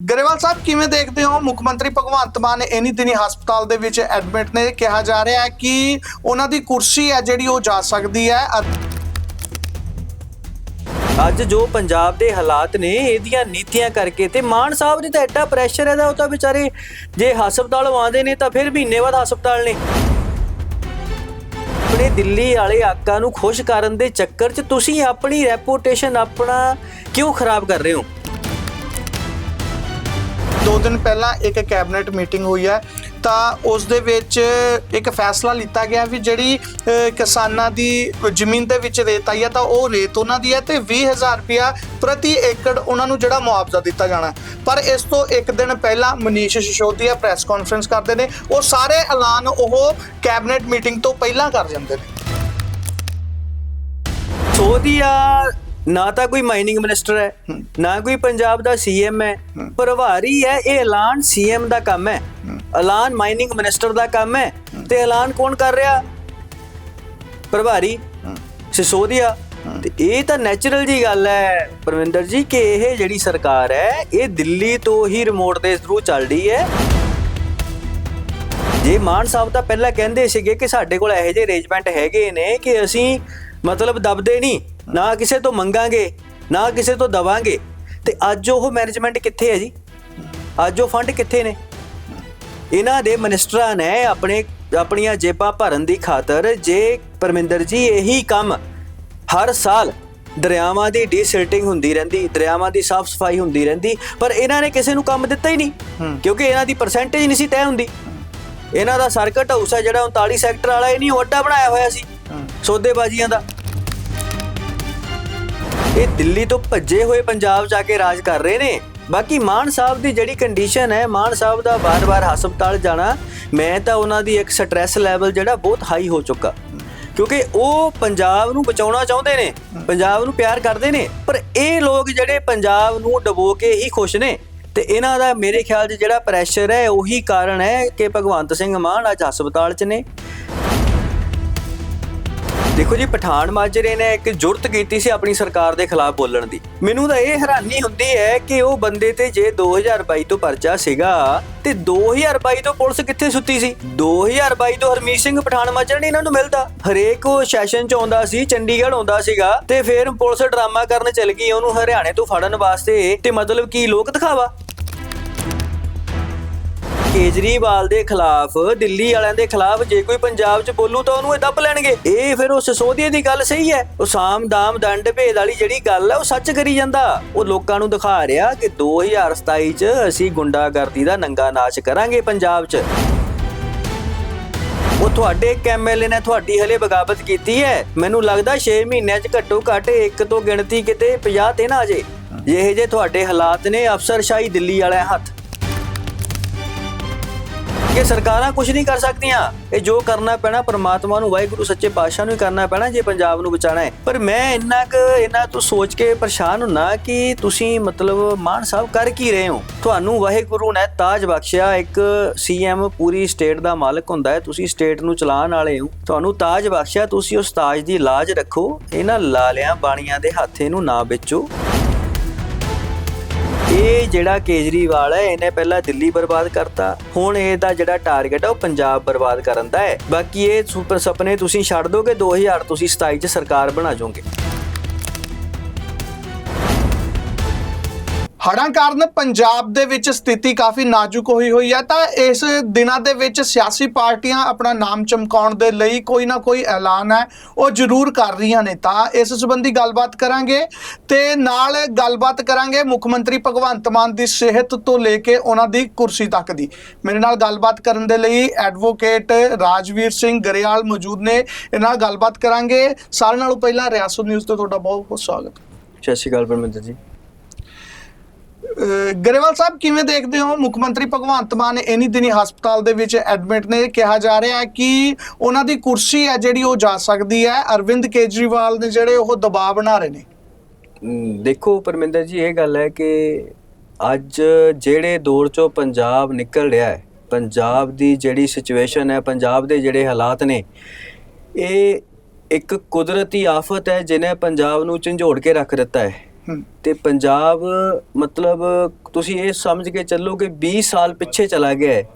ਗਰੇਵਾਲ ਸਾਹਿਬ, ਕਿਵੇਂ ਦੇਖਦੇ ਹੋ? ਮੁੱਖ ਮੰਤਰੀ ਭਗਵੰਤ ਮਾਨ ਇਨੀ ਦਿਨੀ ਹਸਪਤਾਲ ਦੇ ਵਿੱਚ ਐਡਮਿਟ ਨੇ। ਕਿਹਾ ਜਾ ਰਿਹਾ ਹੈ ਕਿ ਉਹਨਾਂ ਦੀ ਕੁਰਸੀ ਹੈ ਜਿਹੜੀ ਉਹ ਜਾ ਸਕਦੀ ਹੈ ਅੱਜ ਜੋ ਪੰਜਾਬ ਦੇ ਹਾਲਾਤ ਨੇ, ਇਹਦੀਆਂ ਨੀਤੀਆਂ ਕਰਕੇ ਤੇ ਮਾਨ ਸਾਹਿਬ ਦੀ ਤਾਂ ਐਡਾ ਪ੍ਰੈਸ਼ਰ ਇਹਦਾ ਉਹ ਤਾਂ ਵਿਚਾਰੇ ਜੇ ਹਸਪਤਾਲ ਆਉਂਦੇ ਨੇ ਤਾਂ ਫਿਰ ਮਹੀਨੇ ਬਾਅਦ ਹਸਪਤਾਲ ਨੇ। ਆਪਣੇ ਦਿੱਲੀ ਵਾਲੇ ਆਕਾ ਨੂੰ ਖੁਸ਼ ਕਰਨ ਦੇ ਚੱਕਰ 'ਚ ਤੁਸੀਂ ਆਪਣੀ ਰੈਪੂਟੇਸ਼ਨ ਆਪਣਾ ਕਿਉਂ ਖਰਾਬ ਕਰ ਰਹੇ ਹੋ? ਦੋ ਦਿਨ ਪਹਿਲਾਂ ਇੱਕ ਕੈਬਨਿਟ ਮੀਟਿੰਗ ਹੋਈ ਹੈ ਤਾਂ ਉਸ ਦੇ ਵਿੱਚ ਇੱਕ ਫੈਸਲਾ ਲਿੱਤਾ ਗਿਆ ਵੀ ਜਿਹੜੀ ਅ, ਕਿਸਾਨਾਂ ਦੀ ਜ਼ਮੀਨ ਦੇ ਵਿੱਚ ਰੇਤ ਆਈ ਹੈ ਤਾਂ ਉਹ ਰੇਤ ਉਹਨਾਂ ਦੀ ਹੈ ਤੇ 20000 ਰੁਪਇਆ ਪ੍ਰਤੀ ਏਕੜ ਉਹਨਾਂ ਨੂੰ ਜਿਹੜਾ ਮੁਆਵਜ਼ਾ ਦਿੱਤਾ ਜਾਣਾ ਪਰ ਇਸ ਤੋਂ ਇੱਕ ਦਿਨ ਪਹਿਲਾਂ ਮਨੀਸ਼ ਸਿਸੋਦੀਆ ਪ੍ਰੈਸ ਕਾਨਫਰੰਸ ਕਰਦੇ ਨੇ ਉਹ ਸਾਰੇ ਐਲਾਨ ਉਹ ਕੈਬਨਿਟ ਮੀਟਿੰਗ ਤੋਂ ਪਹਿਲਾਂ ਕਰ ਜਾਂਦੇ ਨੇ। ਸੋਧੀਆ ਨਾ ਤਾਂ ਕੋਈ ਮਾਈਨਿੰਗ ਮਿਨਿਸਟਰ ਹੈ, ਨਾ ਕੋਈ ਪੰਜਾਬ ਦਾ ਸੀਐਮ ਹੈ ਪ੍ਰਭਾਰੀ ਹੈ, ਇਹ ਐਲਾਨ ਸੀਐਮ ਦਾ ਕੰਮ ਹੈ। ਐਲਾਨ ਮਾਈਨਿੰਗ ਮਿਨਿਸਟਰ ਦਾ ਕੰਮ ਹੈ, ਤੇ ਐਲਾਨ ਕੌਣ ਕਰ ਰਿਹਾ? ਪ੍ਰਭਾਰੀ ਸਿਸੋਦੀਆ। ਤੇ ਇਹ ਤਾਂ ਨੈਚੁਰਲ ਜੀ ਗੱਲ ਹੈ, ਪਰਵਿੰਦਰ ਜੀ, ਕਿ ਇਹ ਜਿਹੜੀ ਸਰਕਾਰ ਹੈ, ਇਹ ਦਿੱਲੀ ਤੋਂ ਹੀ ਰਿਮੋਟ ਦੇ ਥਰੂ ਚੱਲ ਰਹੀ ਹੈ। ਜੇ ਮਾਨ ਸਾਹਿਬ ਤਾਂ ਪਹਿਲਾਂ ਕਹਿੰਦੇ ਸੀਗੇ ਕਿ ਸਾਡੇ ਕੋਲ ਇਹੋ ਜਿਹੇ ਅਰੇਂਜਮੈਂਟ ਹੈਗੇ ਨੇ ਕਿ ਅਸੀਂ ਮਤਲਬ ਦਬਦੇ ਨਹੀਂ। ਨਾ ਕਿਸੇ ਤੋਂ ਮੰਗਾਂਗੇ ਨਾ ਕਿਸੇ ਤੋਂ ਦਵਾਂਗੇ। ਤੇ ਅੱਜ ਉਹ ਮੈਨੇਜਮੈਂਟ ਕਿੱਥੇ ਹੈ ਜੀ? ਅੱਜ ਉਹ ਫੰਡ ਕਿੱਥੇ ਨੇ? ਇਹਨਾਂ ਦੇ ਮਿਨਿਸਟਰਾਂ ਨੇ ਆਪਣੇ ਆਪਣੀਆਂ ਜੇਬਾਂ ਭਰਨ ਦੀ ਖਾਤਰ ਜੇ ਪਰਮਿੰਦਰ ਜੀ ਇਹੀ ਕੰਮ ਹਰ ਸਾਲ ਦਰਿਆਵਾਂ ਦੀ ਡੀਸਿਲਟਿੰਗ ਹੁੰਦੀ ਰਹਿੰਦੀ ਦਰਿਆਵਾਂ ਦੀ ਸਾਫ਼ ਸਫ਼ਾਈ ਹੁੰਦੀ ਰਹਿੰਦੀ ਪਰ ਇਹਨਾਂ ਨੇ ਕਿਸੇ ਨੂੰ ਕੰਮ ਦਿੱਤਾ ਹੀ ਨਹੀਂ ਕਿਉਂਕਿ ਇਹਨਾਂ ਦੀ ਪਰਸੈਂਟੇਜ ਨਹੀਂ ਸੀ ਤੈਅ ਹੁੰਦੀ। ਇਹਨਾਂ ਦਾ ਸਰਕਟ ਹਾਊਸ ਹੈ ਜਿਹੜਾ 39 ਸੈਕਟਰ ਵਾਲਾ ਇਹ ਨਹੀਂ ਉਹ ਅੱਡਾ ਬਣਾਇਆ ਹੋਇਆ ਸੀ ਸੌਦੇਬਾਜ਼ੀਆਂ ਦਾ। ਇਹ ਦਿੱਲੀ ਤੋਂ ਭੱਜੇ ਹੋਏ ਪੰਜਾਬ ਜਾ ਕੇ ਰਾਜ ਕਰ ਰਹੇ ਨੇ। ਬਾਕੀ ਮਾਨ ਸਾਹਿਬ ਦੀ ਜਿਹੜੀ ਕੰਡੀਸ਼ਨ ਹੈ, ਮਾਨ ਸਾਹਿਬ ਦਾ ਵਾਰ-ਵਾਰ ਹਸਪਤਾਲ ਜਾਣਾ, ਮੈਂ ਤਾਂ ਉਹਨਾਂ ਦੀ ਇੱਕ ਸਟ੍ਰੈਸ ਲੈਵਲ ਜਿਹੜਾ ਬਹੁਤ ਹਾਈ ਹੋ ਚੁੱਕਾ। ਕਿਉਂਕਿ ਉਹ ਪੰਜਾਬ ਨੂੰ ਬਚਾਉਣਾ ਚਾਹੁੰਦੇ ਨੇ, ਪੰਜਾਬ ਨੂੰ ਪਿਆਰ ਕਰਦੇ ਨੇ, ਪਰ ਇਹ ਲੋਕ ਜਿਹੜੇ ਪੰਜਾਬ ਨੂੰ ਡਬੋ ਕੇ ਹੀ ਖੁਸ਼ ਨੇ, ਤੇ ਇਹਨਾਂ ਦਾ ਮੇਰੇ ਖਿਆਲ 'ਚ ਜਿਹੜਾ ਪ੍ਰੈਸ਼ਰ ਹੈ, ਉਹੀ ਕਾਰਨ ਹੈ ਕਿ ਭਗਵੰਤ ਸਿੰਘ ਮਾਨ ਅੱਜ ਹਸਪਤਾਲ 'ਚ ਨੇ। ਦੇਖੋ ਜੀ, ਪਠਾਨ ਮਾਜਰੇ ਨੇ ਇੱਕ ਜੁਰਤ ਕੀਤੀ ਸੀ ਆਪਣੀ ਸਰਕਾਰ ਦੇ ਖਿਲਾਫ ਬੋਲਣ ਦੀ। ਮੈਨੂੰ ਤਾਂ ਇਹ ਹੈਰਾਨੀ ਹੁੰਦੀ ਹੈ ਕਿ ਉਹ ਬੰਦੇ ਤੇ ਜੇ 2022 ਤੋਂ ਪਰਚਾ ਸੀਗਾ, ਤੇ 2022 ਤੋਂ ਪੁਲਿਸ ਕਿੱਥੇ ਸੁੱਤੀ ਸੀ? 2022 ਤੋਂ ਹਰਮੀਤ ਸਿੰਘ ਪਠਾਨ ਮਾਜਰਾ ਨਹੀਂ ਇਹਨਾਂ ਨੂੰ ਮਿਲਦਾ। ਹਰੇਕ ਉਹ ਸੈਸ਼ਨ ਚ ਆਉਂਦਾ ਸੀ, ਚੰਡੀਗੜ੍ਹ ਆਉਂਦਾ ਸੀਗਾ, ਤੇ ਫਿਰ ਪੁਲਿਸ ਡਰਾਮਾ ਕਰਨ ਚੱਲ ਗਈ, ਉਹਨੂੰ ਹਰਿਆਣੇ ਤੋਂ ਫੜਨ ਵਾਸਤੇ, ਤੇ ਮਤਲਬ ਕੀ ਲੋਕ ਦਿਖਾਵਾ? ਕੇਜਰੀਵਾਲ ਦੇ ਖਿਲਾਫ, ਦਿੱਲੀ ਵਾਲਿਆਂ ਦੇ ਖਿਲਾਫ ਜੇ ਕੋਈ ਪੰਜਾਬ 'ਚ ਬੋਲੂ ਤਾਂ ਉਹਨੂੰ ਇਹ ਦੱਬ ਲੈਣਗੇ। ਇਹ ਫਿਰ ਉਹ ਸਸੋਦੀਏ ਦੀ ਗੱਲ ਸਹੀ ਹੈ। ਉਹ ਸਾਮ ਦਾਮ ਦੰਡ ਭੇਦ ਵਾਲੀ ਜਿਹੜੀ ਗੱਲ ਹੈ ਉਹ ਸੱਚ ਕਰੀ ਜਾਂਦਾ। ਉਹ ਲੋਕਾਂ ਨੂੰ ਦਿਖਾ ਰਿਹਾ ਕਿ 2027 'ਚ ਅਸੀਂ ਗੁੰਡਾਗਰਦੀ ਦਾ ਨੰਗਾ ਨਾਚ ਕਰਾਂਗੇ ਪੰਜਾਬ 'ਚ। ਉਹ ਤੁਹਾਡੇ ਇੱਕ ਐਮਐਲਏ ਨੇ ਤੁਹਾਡੀ ਹਲੇ ਬਗਾਵਤ ਕੀਤੀ ਹੈ। ਮੈਨੂੰ ਲੱਗਦਾ 6 ਮਹੀਨਿਆਂ 'ਚ ਘੱਟੋ ਘੱਟ ਇੱਕ ਤੋਂ ਗਿਣਤੀ ਕਿਤੇ 50 ਤੇ ਨਾ ਆ ਜੇ ਜਿਹੇ ਜੇ ਤੁਹਾਡੇ ਹਾਲਾਤ ਨੇ ਅਫਸਰਸ਼ਾਹੀ ਦਿੱਲੀ ਵਾਲਿਆਂ ਹੱਥ। ਕਿ ਸਰਕਾਰਾਂ ਕੁਝ ਨਹੀਂ ਕਰ ਸਕਦੀਆਂ। ਇਹ ਜੋ ਕਰਨਾ ਪੈਣਾ, ਪ੍ਰਮਾਤਮਾ ਨੂੰ, ਵਾਹਿਗੁਰੂ ਸੱਚੇ ਪਾਤਸ਼ਾਹ ਨੂੰ ਹੀ ਕਰਨਾ ਪੈਣਾ, ਜੇ ਪੰਜਾਬ ਨੂੰ ਬਚਾਣਾ ਹੈ। ਪਰ ਮੈਂ ਇੰਨਾ ਕੁ ਇਹਨਾਂ ਤੋਂ ਸੋਚ ਕੇ ਪਰੇਸ਼ਾਨ ਹੁੰਨਾ ਕਿ ਤੁਸੀਂ ਮਤਲਬ ਮਾਨ ਸਾਹਿਬ ਕਰ ਕੀ ਰਹੇ ਹੋ? ਤੁਹਾਨੂੰ ਵਾਹਿਗੁਰੂ ਨੇ ਤਾਜ ਬਖਸ਼ਿਆ। ਇੱਕ ਸੀਐਮ ਪੂਰੀ ਸਟੇਟ ਦਾ ਮਾਲਕ ਹੁੰਦਾ ਹੈ। ਤੁਸੀਂ ਸਟੇਟ ਨੂੰ ਚਲਾਉਣ ਵਾਲੇ ਹੋ। ਤੁਹਾਨੂੰ ਤਾਜ ਬਖਸ਼ਿਆ। ਤੁਸੀਂ ਉਸ ਤਾਜ ਦੀ ਲਾਜ ਰੱਖੋ। ਇਹਨਾਂ ਲਾਲਿਆਂ ਬਾਣੀਆਂ ਦੇ ਹੱਥ ਨੂੰ ਨਾ ਵੇਚੋ। ਇਹ ਜਿਹੜਾ ਕੇਜਰੀਵਾਲ ਹੈ, ਇਹਨੇ ਪਹਿਲਾਂ ਦਿੱਲੀ ਬਰਬਾਦ ਕਰਤਾ। ਹੁਣ ਇਹਦਾ ਜਿਹੜਾ ਟਾਰਗੇਟ ਹੈ, ਉਹ ਪੰਜਾਬ ਬਰਬਾਦ ਕਰਨ ਦਾ ਹੈ। ਬਾਕੀ ਇਹ ਸੁਪਰ ਸੁਪਨੇ ਤੁਸੀਂ ਛੱਡ ਦੋਗੇ 2000 ਤੁਸੀਂ 27 ਚ ਸਰਕਾਰ ਬਣਾ ਜਾਓਗੇ ਹੜ੍ਹਾਂ ਕਾਰਨ ਪੰਜਾਬ ਦੇ ਵਿੱਚ ਸਥਿਤੀ ਕਾਫੀ ਨਾਜ਼ੁਕ ਹੋਈ ਹੋਈ ਹੈ, ਤਾਂ ਇਸ ਦਿਨਾਂ ਦੇ ਵਿੱਚ ਸਿਆਸੀ ਪਾਰਟੀਆਂ ਆਪਣਾ ਨਾਮ ਚਮਕਾਉਣ ਦੇ ਲਈ ਕੋਈ ਨਾ ਕੋਈ ਐਲਾਨ ਹੈ, ਉਹ ਜ਼ਰੂਰ ਕਰ ਰਹੀਆਂ ਨੇ। ਤਾਂ ਇਸ ਸੰਬੰਧੀ ਗੱਲਬਾਤ ਕਰਾਂਗੇ ਤੇ ਨਾਲ ਗੱਲਬਾਤ ਕਰਾਂਗੇ ਮੁੱਖ ਮੰਤਰੀ ਭਗਵੰਤ ਮਾਨ ਦੀ ਸਿਹਤ ਤੋਂ ਲੈ ਕੇ ਉਹਨਾਂ ਦੀ ਕੁਰਸੀ ਤੱਕ ਦੀ। ਮੇਰੇ ਨਾਲ ਗੱਲਬਾਤ ਕਰਨ ਦੇ ਲਈ ਐਡਵੋਕੇਟ ਰਾਜਵੀਰ ਸਿੰਘ ਗਰੇਵਾਲ ਮੌਜੂਦ ਨੇ। ਇਹਨਾਂ ਨਾਲ ਗੱਲਬਾਤ ਕਰਾਂਗੇ। ਸਾਰਿਆਂ ਨਾਲੋਂ ਪਹਿਲਾਂ ਰਿਆਸਤ ਨਿਊਜ਼ ਤੋਂ ਤੁਹਾਡਾ ਬਹੁਤ ਬਹੁਤ ਸਵਾਗਤ। ਸਤਿ ਸ਼੍ਰੀ ਅਕਾਲ ਪਰਮਿੰਦਰ ਜੀ। ਗਰੇਵਾਲ ਸਾਹਿਬ, ਕਿਵੇਂ ਦੇਖਦੇ ਹੋ? ਮੁੱਖ ਮੰਤਰੀ ਭਗਵੰਤ ਮਾਨ ਇਨੀ ਦਿਨੀ ਹਸਪਤਾਲ ਦੇ ਵਿੱਚ ਐਡਮਿਟ ਨੇ। ਕਿਹਾ ਜਾ ਰਿਹਾ ਹੈ ਕਿ ਉਹਨਾਂ ਦੀ ਕੁਰਸੀ ਹੈ ਜਿਹੜੀ ਉਹ ਜਾ ਸਕਦੀ ਹੈ। ਅਰਵਿੰਦ ਕੇਜਰੀਵਾਲ ਨੇ ਜਿਹੜੇ ਉਹ ਦਬਾਅ ਬਣਾ ਰਹੇ ਨੇ। ਦੇਖੋ ਪਰਮਿੰਦਰ ਜੀ, ਇਹ ਗੱਲ ਹੈ ਕਿ ਅੱਜ ਜਿਹੜੇ ਦੌਰ ਚੋਂ ਪੰਜਾਬ ਨਿਕਲ ਰਿਹਾ ਹੈ, ਪੰਜਾਬ ਦੀ ਜਿਹੜੀ ਸਿਚੁਏਸ਼ਨ ਹੈ, ਪੰਜਾਬ ਦੇ ਜਿਹੜੇ ਹਾਲਾਤ ਨੇ, ਇਹ ਇੱਕ ਕੁਦਰਤੀ ਆਫਤ ਹੈ ਜਿਹਨੇ ਪੰਜਾਬ ਨੂੰ ਝੰਜੋੜ ਕੇ ਰੱਖ ਦਿੱਤਾ ਹੈ। ਤੇ ਪੰਜਾਬ ਮਤਲਬ ਤੁਸੀਂ ਇਹ ਸਮਝ ਕੇ ਚੱਲੋ ਕਿ 20 ਸਾਲ ਪਿੱਛੇ ਚਲਾ ਗਿਆ ਹੈ।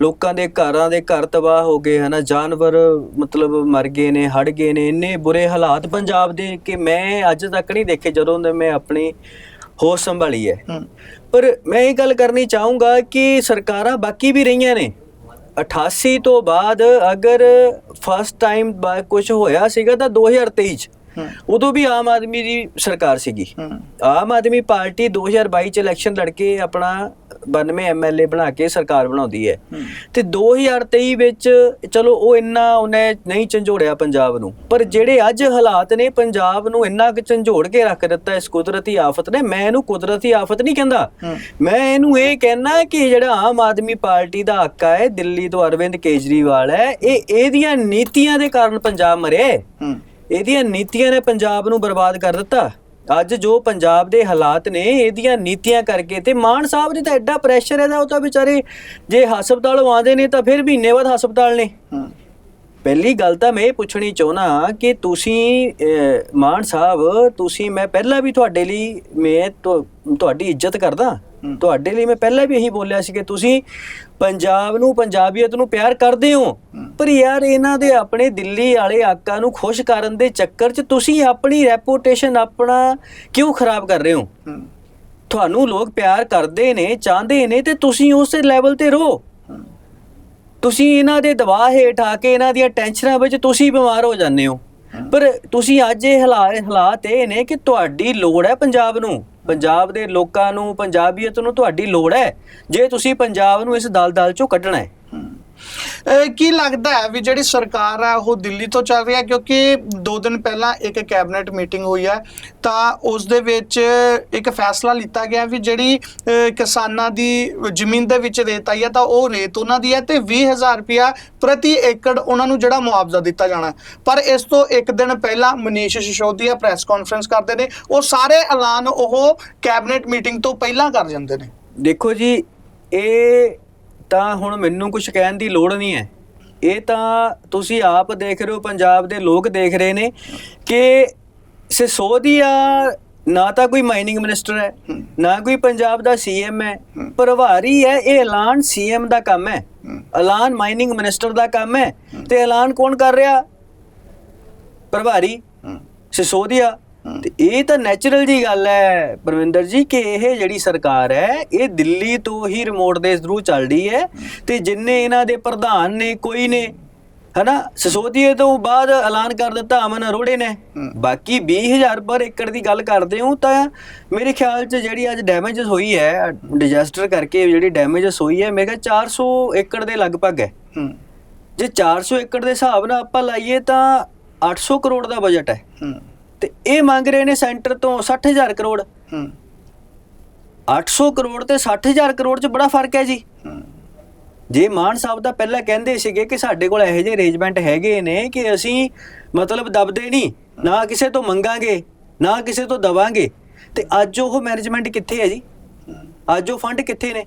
ਲੋਕਾਂ ਦੇ ਘਰਾਂ ਦੇ ਘਰ ਤਬਾਹ ਹੋ ਗਏ ਹਨਾ? ਜਾਨਵਰ ਮਤਲਬ ਮਰ ਗਏ ਨੇ ਹੜ ਗਏ ਨੇ। ਇੰਨੇ ਬੁਰੇ ਹਾਲਾਤ ਪੰਜਾਬ ਦੇ ਕਿ ਮੈਂ ਅੱਜ ਤੱਕ ਨਹੀਂ ਦੇਖੇ ਜਦੋਂ ਦੇ ਮੈਂ ਆਪਣੀ ਹੋਸ਼ ਸੰਭਾਲੀ ਹੈ। ਪਰ ਮੈਂ ਇਹ ਗੱਲ ਕਰਨੀ ਚਾਹੂੰਗਾ ਕਿ ਸਰਕਾਰਾਂ ਬਾਕੀ ਵੀ ਰਹੀਆਂ ਨੇ। 88 ਤੋਂ ਬਾਅਦ ਅਗਰ ਫਸਟ ਟਾਈਮ ਕੁਝ ਹੋਇਆ ਸੀਗਾ ਤਾਂ 2023 ਚ ਉਦੋਂ ਵੀ ਆਮ ਆਦਮੀ ਦੀ ਸਰਕਾਰ ਸੀਗੀ। ਆਮ ਆਦਮੀ ਪਾਰਟੀ 2022 ਚ ਇਲੈਕਸ਼ਨ ਲੜ ਕੇ ਆਪਣਾ 92 ਐਮਐਲਏ ਬਣਾ ਕੇ ਸਰਕਾਰ ਬਣਾਉਂਦੀ ਹੈ। ਤੇ 2023 ਵਿੱਚ ਚਲੋ ਉਹ ਇੰਨਾ ਉਹਨੇ ਨਹੀਂ ਝੰਜੋੜਿਆ ਪੰਜਾਬ ਨੂੰ ਪਰ ਜਿਹੜੇ ਅੱਜ ਹਾਲਾਤ ਨੇ ਪੰਜਾਬ ਨੂੰ ਇੰਨਾ ਕੁ ਝੰਜੋੜ ਕੇ ਰੱਖ ਦਿੱਤਾ ਇਸ ਕੁਦਰਤੀ ਆਫਤ ਨੇ ਮੈਂ ਇਹਨੂੰ ਕੁਦਰਤੀ ਆਫਤ ਨਹੀਂ ਕਹਿੰਦਾ। ਮੈਂ ਇਹਨੂੰ ਇਹ ਕਹਿਣਾ ਕਿ ਜਿਹੜਾ ਆਮ ਆਦਮੀ ਪਾਰਟੀ ਦਾ ਹੱਕਾ ਹੈ ਦਿੱਲੀ ਤੋਂ ਅਰਵਿੰਦ ਕੇਜਰੀਵਾਲ ਹੈ ਇਹ ਇਹਦੀਆਂ ਨੀਤੀਆਂ ਦੇ ਕਾਰਨ ਪੰਜਾਬ ਮਰਿਆ ਹੈ। ਹੂੰ ਇਹਦੀਆਂ ਨੀਤੀਆਂ ਨੇ ਪੰਜਾਬ ਨੂੰ ਬਰਬਾਦ ਕਰ ਦਿੱਤਾ। ਅੱਜ ਜੋ ਪੰਜਾਬ ਦੇ ਹਾਲਾਤ ਨੇ ਇਹਦੀਆਂ ਨੀਤੀਆਂ ਕਰਕੇ ਤੇ ਮਾਨ ਸਾਹਿਬ ਦੇ ਤਾਂ ਐਡਾ ਪ੍ਰੈਸ਼ਰ ਇਹਦਾ ਉਹ ਤਾਂ ਵਿਚਾਰੇ ਜੇ ਹਸਪਤਾਲੋਂ ਆਉਂਦੇ ਨੇ ਤਾਂ ਫਿਰ ਮਹੀਨੇ ਬਾਅਦ ਹਸਪਤਾਲ ਨੇ। ਹੂੰ। ਪਹਿਲੀ ਗੱਲ ਤਾਂ ਮੈਂ ਇਹ ਪੁੱਛਣੀ ਚਾਹੁੰਦਾ ਕਿ ਤੁਸੀਂ ਮਾਨ ਸਾਹਿਬ ਤੁਸੀਂ ਮੈਂ ਪਹਿਲਾਂ ਵੀ ਤੁਹਾਡੇ ਲਈ ਮੈਂ ਤੁਹਾਡੀ ਇੱਜ਼ਤ ਕਰਦਾ। ਹੂੰ। ਤੁਹਾਡੇ ਲਈ ਮੈਂ ਪਹਿਲਾਂ ਵੀ ਇਹੀ ਬੋਲਿਆ ਸੀ ਕਿ ਤੁਸੀਂ ਪੰਜਾਬ ਨੂੰ ਪੰਜਾਬੀਅਤ ਨੂੰ ਪਿਆਰ ਕਰਦੇ ਹੋ। ਪਰ ਯਾਰ ਇਹਨਾਂ ਦੇ ਆਪਣੇ ਦਿੱਲੀ ਵਾਲੇ ਆਕਾ ਨੂੰ ਖੁਸ਼ ਕਰਨ ਦੇ ਚੱਕਰ 'ਚ ਤੁਸੀਂ ਆਪਣੀ ਰੈਪੂਟੇਸ਼ਨ ਆਪਣਾ ਕਿਉਂ ਖਰਾਬ ਕਰ ਰਹੇ ਹੋ? ਤੁਹਾਨੂੰ ਲੋਕ ਪਿਆਰ ਕਰਦੇ ਨੇ ਚਾਹੁੰਦੇ ਨੇ ਤੇ ਤੁਸੀਂ ਉਸੇ ਲੈਵਲ ਤੇ ਰਹੋ। ਹੂੰ। ਤੁਸੀਂ ਇਹਨਾਂ ਦੇ ਦਬਾਅ ਹੇਠ ਆ ਕੇ ਇਹਨਾਂ ਦੀਆਂ ਟੈਨਸ਼ਨਾਂ ਵਿੱਚ ਤੁਸੀਂ ਬਿਮਾਰ ਹੋ ਜਾਂਦੇ ਹੋ। ਪਰ ਤੁਸੀਂ ਅੱਜ ਇਹ ਹਾਲਾਤ ਇਹ ਨੇ ਕਿ ਤੁਹਾਡੀ ਲੋੜ ਹੈ ਪੰਜਾਬ ਨੂੰ। ਪੰਜਾਬ ਦੇ ਲੋਕਾਂ ਨੂੰ, ਪੰਜਾਬੀਅਤ ਨੂੰ ਤੁਹਾਡੀ ਲੋੜ ਹੈ। ਜੇ ਤੁਸੀਂ ਪੰਜਾਬ ਨੂੰ ਇਸ ਦਲਦਲ ਚੋਂ ਕੱਢਣਾ ਹੈ। ਕੀ ਲੱਗਦਾ ਹੈ ਵੀ ਜਿਹੜੀ ਸਰਕਾਰ ਹੈ ਉਹ ਦਿੱਲੀ ਤੋਂ ਚੱਲ ਰਹੀ ਹੈ? ਕਿਉਂਕਿ ਦੋ ਦਿਨ ਪਹਿਲਾਂ ਇੱਕ ਕੈਬਨਿਟ ਮੀਟਿੰਗ ਹੋਈ ਹੈ, ਤਾਂ ਉਸ ਦੇ ਵਿੱਚ ਇੱਕ ਫੈਸਲਾ ਲਿੱਤਾ ਗਿਆ ਵੀ ਜਿਹੜੀ ਕਿਸਾਨਾਂ ਦੀ ਜ਼ਮੀਨ ਦੇ ਵਿੱਚ ਰੇਤ ਆਈ ਹੈ, ਤਾਂ ਉਹ ਰੇਤ ਉਹਨਾਂ ਦੀ ਹੈ ਤੇ 20000 ਰੁਪਇਆ ਪ੍ਰਤੀ ਏਕੜ ਉਹਨਾਂ ਨੂੰ ਜਿਹੜਾ ਮੁਆਵਜ਼ਾ ਦਿੱਤਾ ਜਾਣਾ ਪਰ ਇਸ ਤੋਂ ਇੱਕ ਦਿਨ ਪਹਿਲਾਂ ਮਨੀਸ਼ ਸਿਸੋਦੀਆ ਪ੍ਰੈਸ ਕਾਨਫਰੰਸ ਕਰਦੇ ਨੇ, ਉਹ ਸਾਰੇ ਐਲਾਨ ਉਹ ਕੈਬਨਿਟ ਮੀਟਿੰਗ ਤੋਂ ਪਹਿਲਾਂ ਕਰ ਜਾਂਦੇ ਨੇ। ਦੇਖੋ ਜੀ, ਇਹ ਤਾਂ ਹੁਣ ਮੈਨੂੰ ਕੁਝ ਕਹਿਣ ਦੀ ਲੋੜ ਨਹੀਂ ਹੈ। ਇਹ ਤਾਂ ਤੁਸੀਂ ਆਪ ਦੇਖ ਰਹੇ ਹੋ ਪੰਜਾਬ ਦੇ ਲੋਕ ਦੇਖ ਰਹੇ ਨੇ ਕਿ ਸਿਸੋਦੀਆ ਨਾ ਤਾਂ ਕੋਈ ਮਾਈਨਿੰਗ ਮਿਨਿਸਟਰ ਹੈ ਨਾ ਕੋਈ ਪੰਜਾਬ ਦਾ ਸੀਐਮ ਹੈ ਪ੍ਰਭਾਰੀ ਹੈ ਇਹ ਐਲਾਨ ਸੀਐਮ ਦਾ ਕੰਮ ਹੈ। ਐਲਾਨ ਮਾਈਨਿੰਗ ਮਿਨਿਸਟਰ ਦਾ ਕੰਮ ਹੈ ਤੇ ਐਲਾਨ ਕੌਣ ਕਰ ਰਿਹਾ? ਪ੍ਰਭਾਰੀ ਸਿਸੋਦੀਆ ਤੇ ਇਹ ਤਾਂ ਨੈਚੁਰਲ ਜੀ ਗੱਲ ਹੈ ਪਰਵਿੰਦਰ ਜੀ ਕਿ ਇਹ ਜਿਹੜੀ ਸਰਕਾਰ ਹੈ ਇਹ ਦਿੱਲੀ ਤੋਂ ਹੀ ਰਿਮੋਟ ਦੇ ਥਰੂ ਚੱਲਦੀ ਹੈ ਤੇ ਜਿੰਨੇ ਇਹਨਾਂ ਦੇ ਪ੍ਰਧਾਨ ਨੇ ਕੋਈ ਨੇ ਹਨਾ ਸਿਸੋਦੀਏ ਤੋਂ ਬਾਅਦ ਐਲਾਨ ਕਰ ਦਿੱਤਾ ਅਮਨ ਅਰੋੜੇ ਨੇ। ਬਾਕੀ 20000 ਪਰ ਏਕੜ ਦੀ ਗੱਲ ਕਰਦੇ ਹਾਂ ਤਾਂ ਮੇਰੇ ਖਿਆਲ 'ਚ ਜਿਹੜੀ ਅੱਜ ਡੈਮੇਜਸ ਹੋਈ ਹੈ ਡਿਜ਼ਾਸਟਰ ਕਰਕੇ ਜਿਹੜੀ ਡੈਮੇਜਸ ਹੋਈ ਹੈ ਮੇਰੇ ਖਿਆਲ 400 ਏਕੜ ਦੇ ਲਗਭਗ ਹੈ। ਜੇ 400 ਏਕੜ ਦੇ ਹਿਸਾਬ ਨਾਲ ਆਪਾਂ ਲਾਈਏ ਤਾਂ 800 ਕਰੋੜ ਦਾ ਬਜਟ ਹੂੰ। ਤੇ ਇਹ ਮੰਗ ਰਹੇ ਨੇ ਸੈਂਟਰ ਤੋਂ 60000 ਕਰੋੜ। ਹੂੰ। 800 ਕਰੋੜ ਤੇ 60000 ਕਰੋੜ 'ਚ ਬੜਾ ਫ਼ਰਕ ਹੈ ਜੀ। ਹੂੰ। ਜੇ ਮਾਨ ਸਾਹਿਬ ਦਾ ਪਹਿਲਾਂ ਕਹਿੰਦੇ ਸੀਗੇ ਕਿ ਸਾਡੇ ਕੋਲ ਇਹੋ ਜਿਹੇ ਅਰੇਂਜਮੈਂਟ ਹੈਗੇ ਨੇ ਕਿ ਅਸੀਂ ਮਤਲਬ ਦਬਦੇ ਨਹੀਂ ਨਾ ਕਿਸੇ ਤੋਂ ਮੰਗਾਂਗੇ ਨਾ ਕਿਸੇ ਤੋਂ ਦਵਾਂਗੇ। ਤੇ ਅੱਜ ਉਹ ਮੈਨੇਜਮੈਂਟ ਕਿੱਥੇ ਹੈ ਜੀ? ਅੱਜ ਉਹ ਫੰਡ ਕਿੱਥੇ ਨੇ?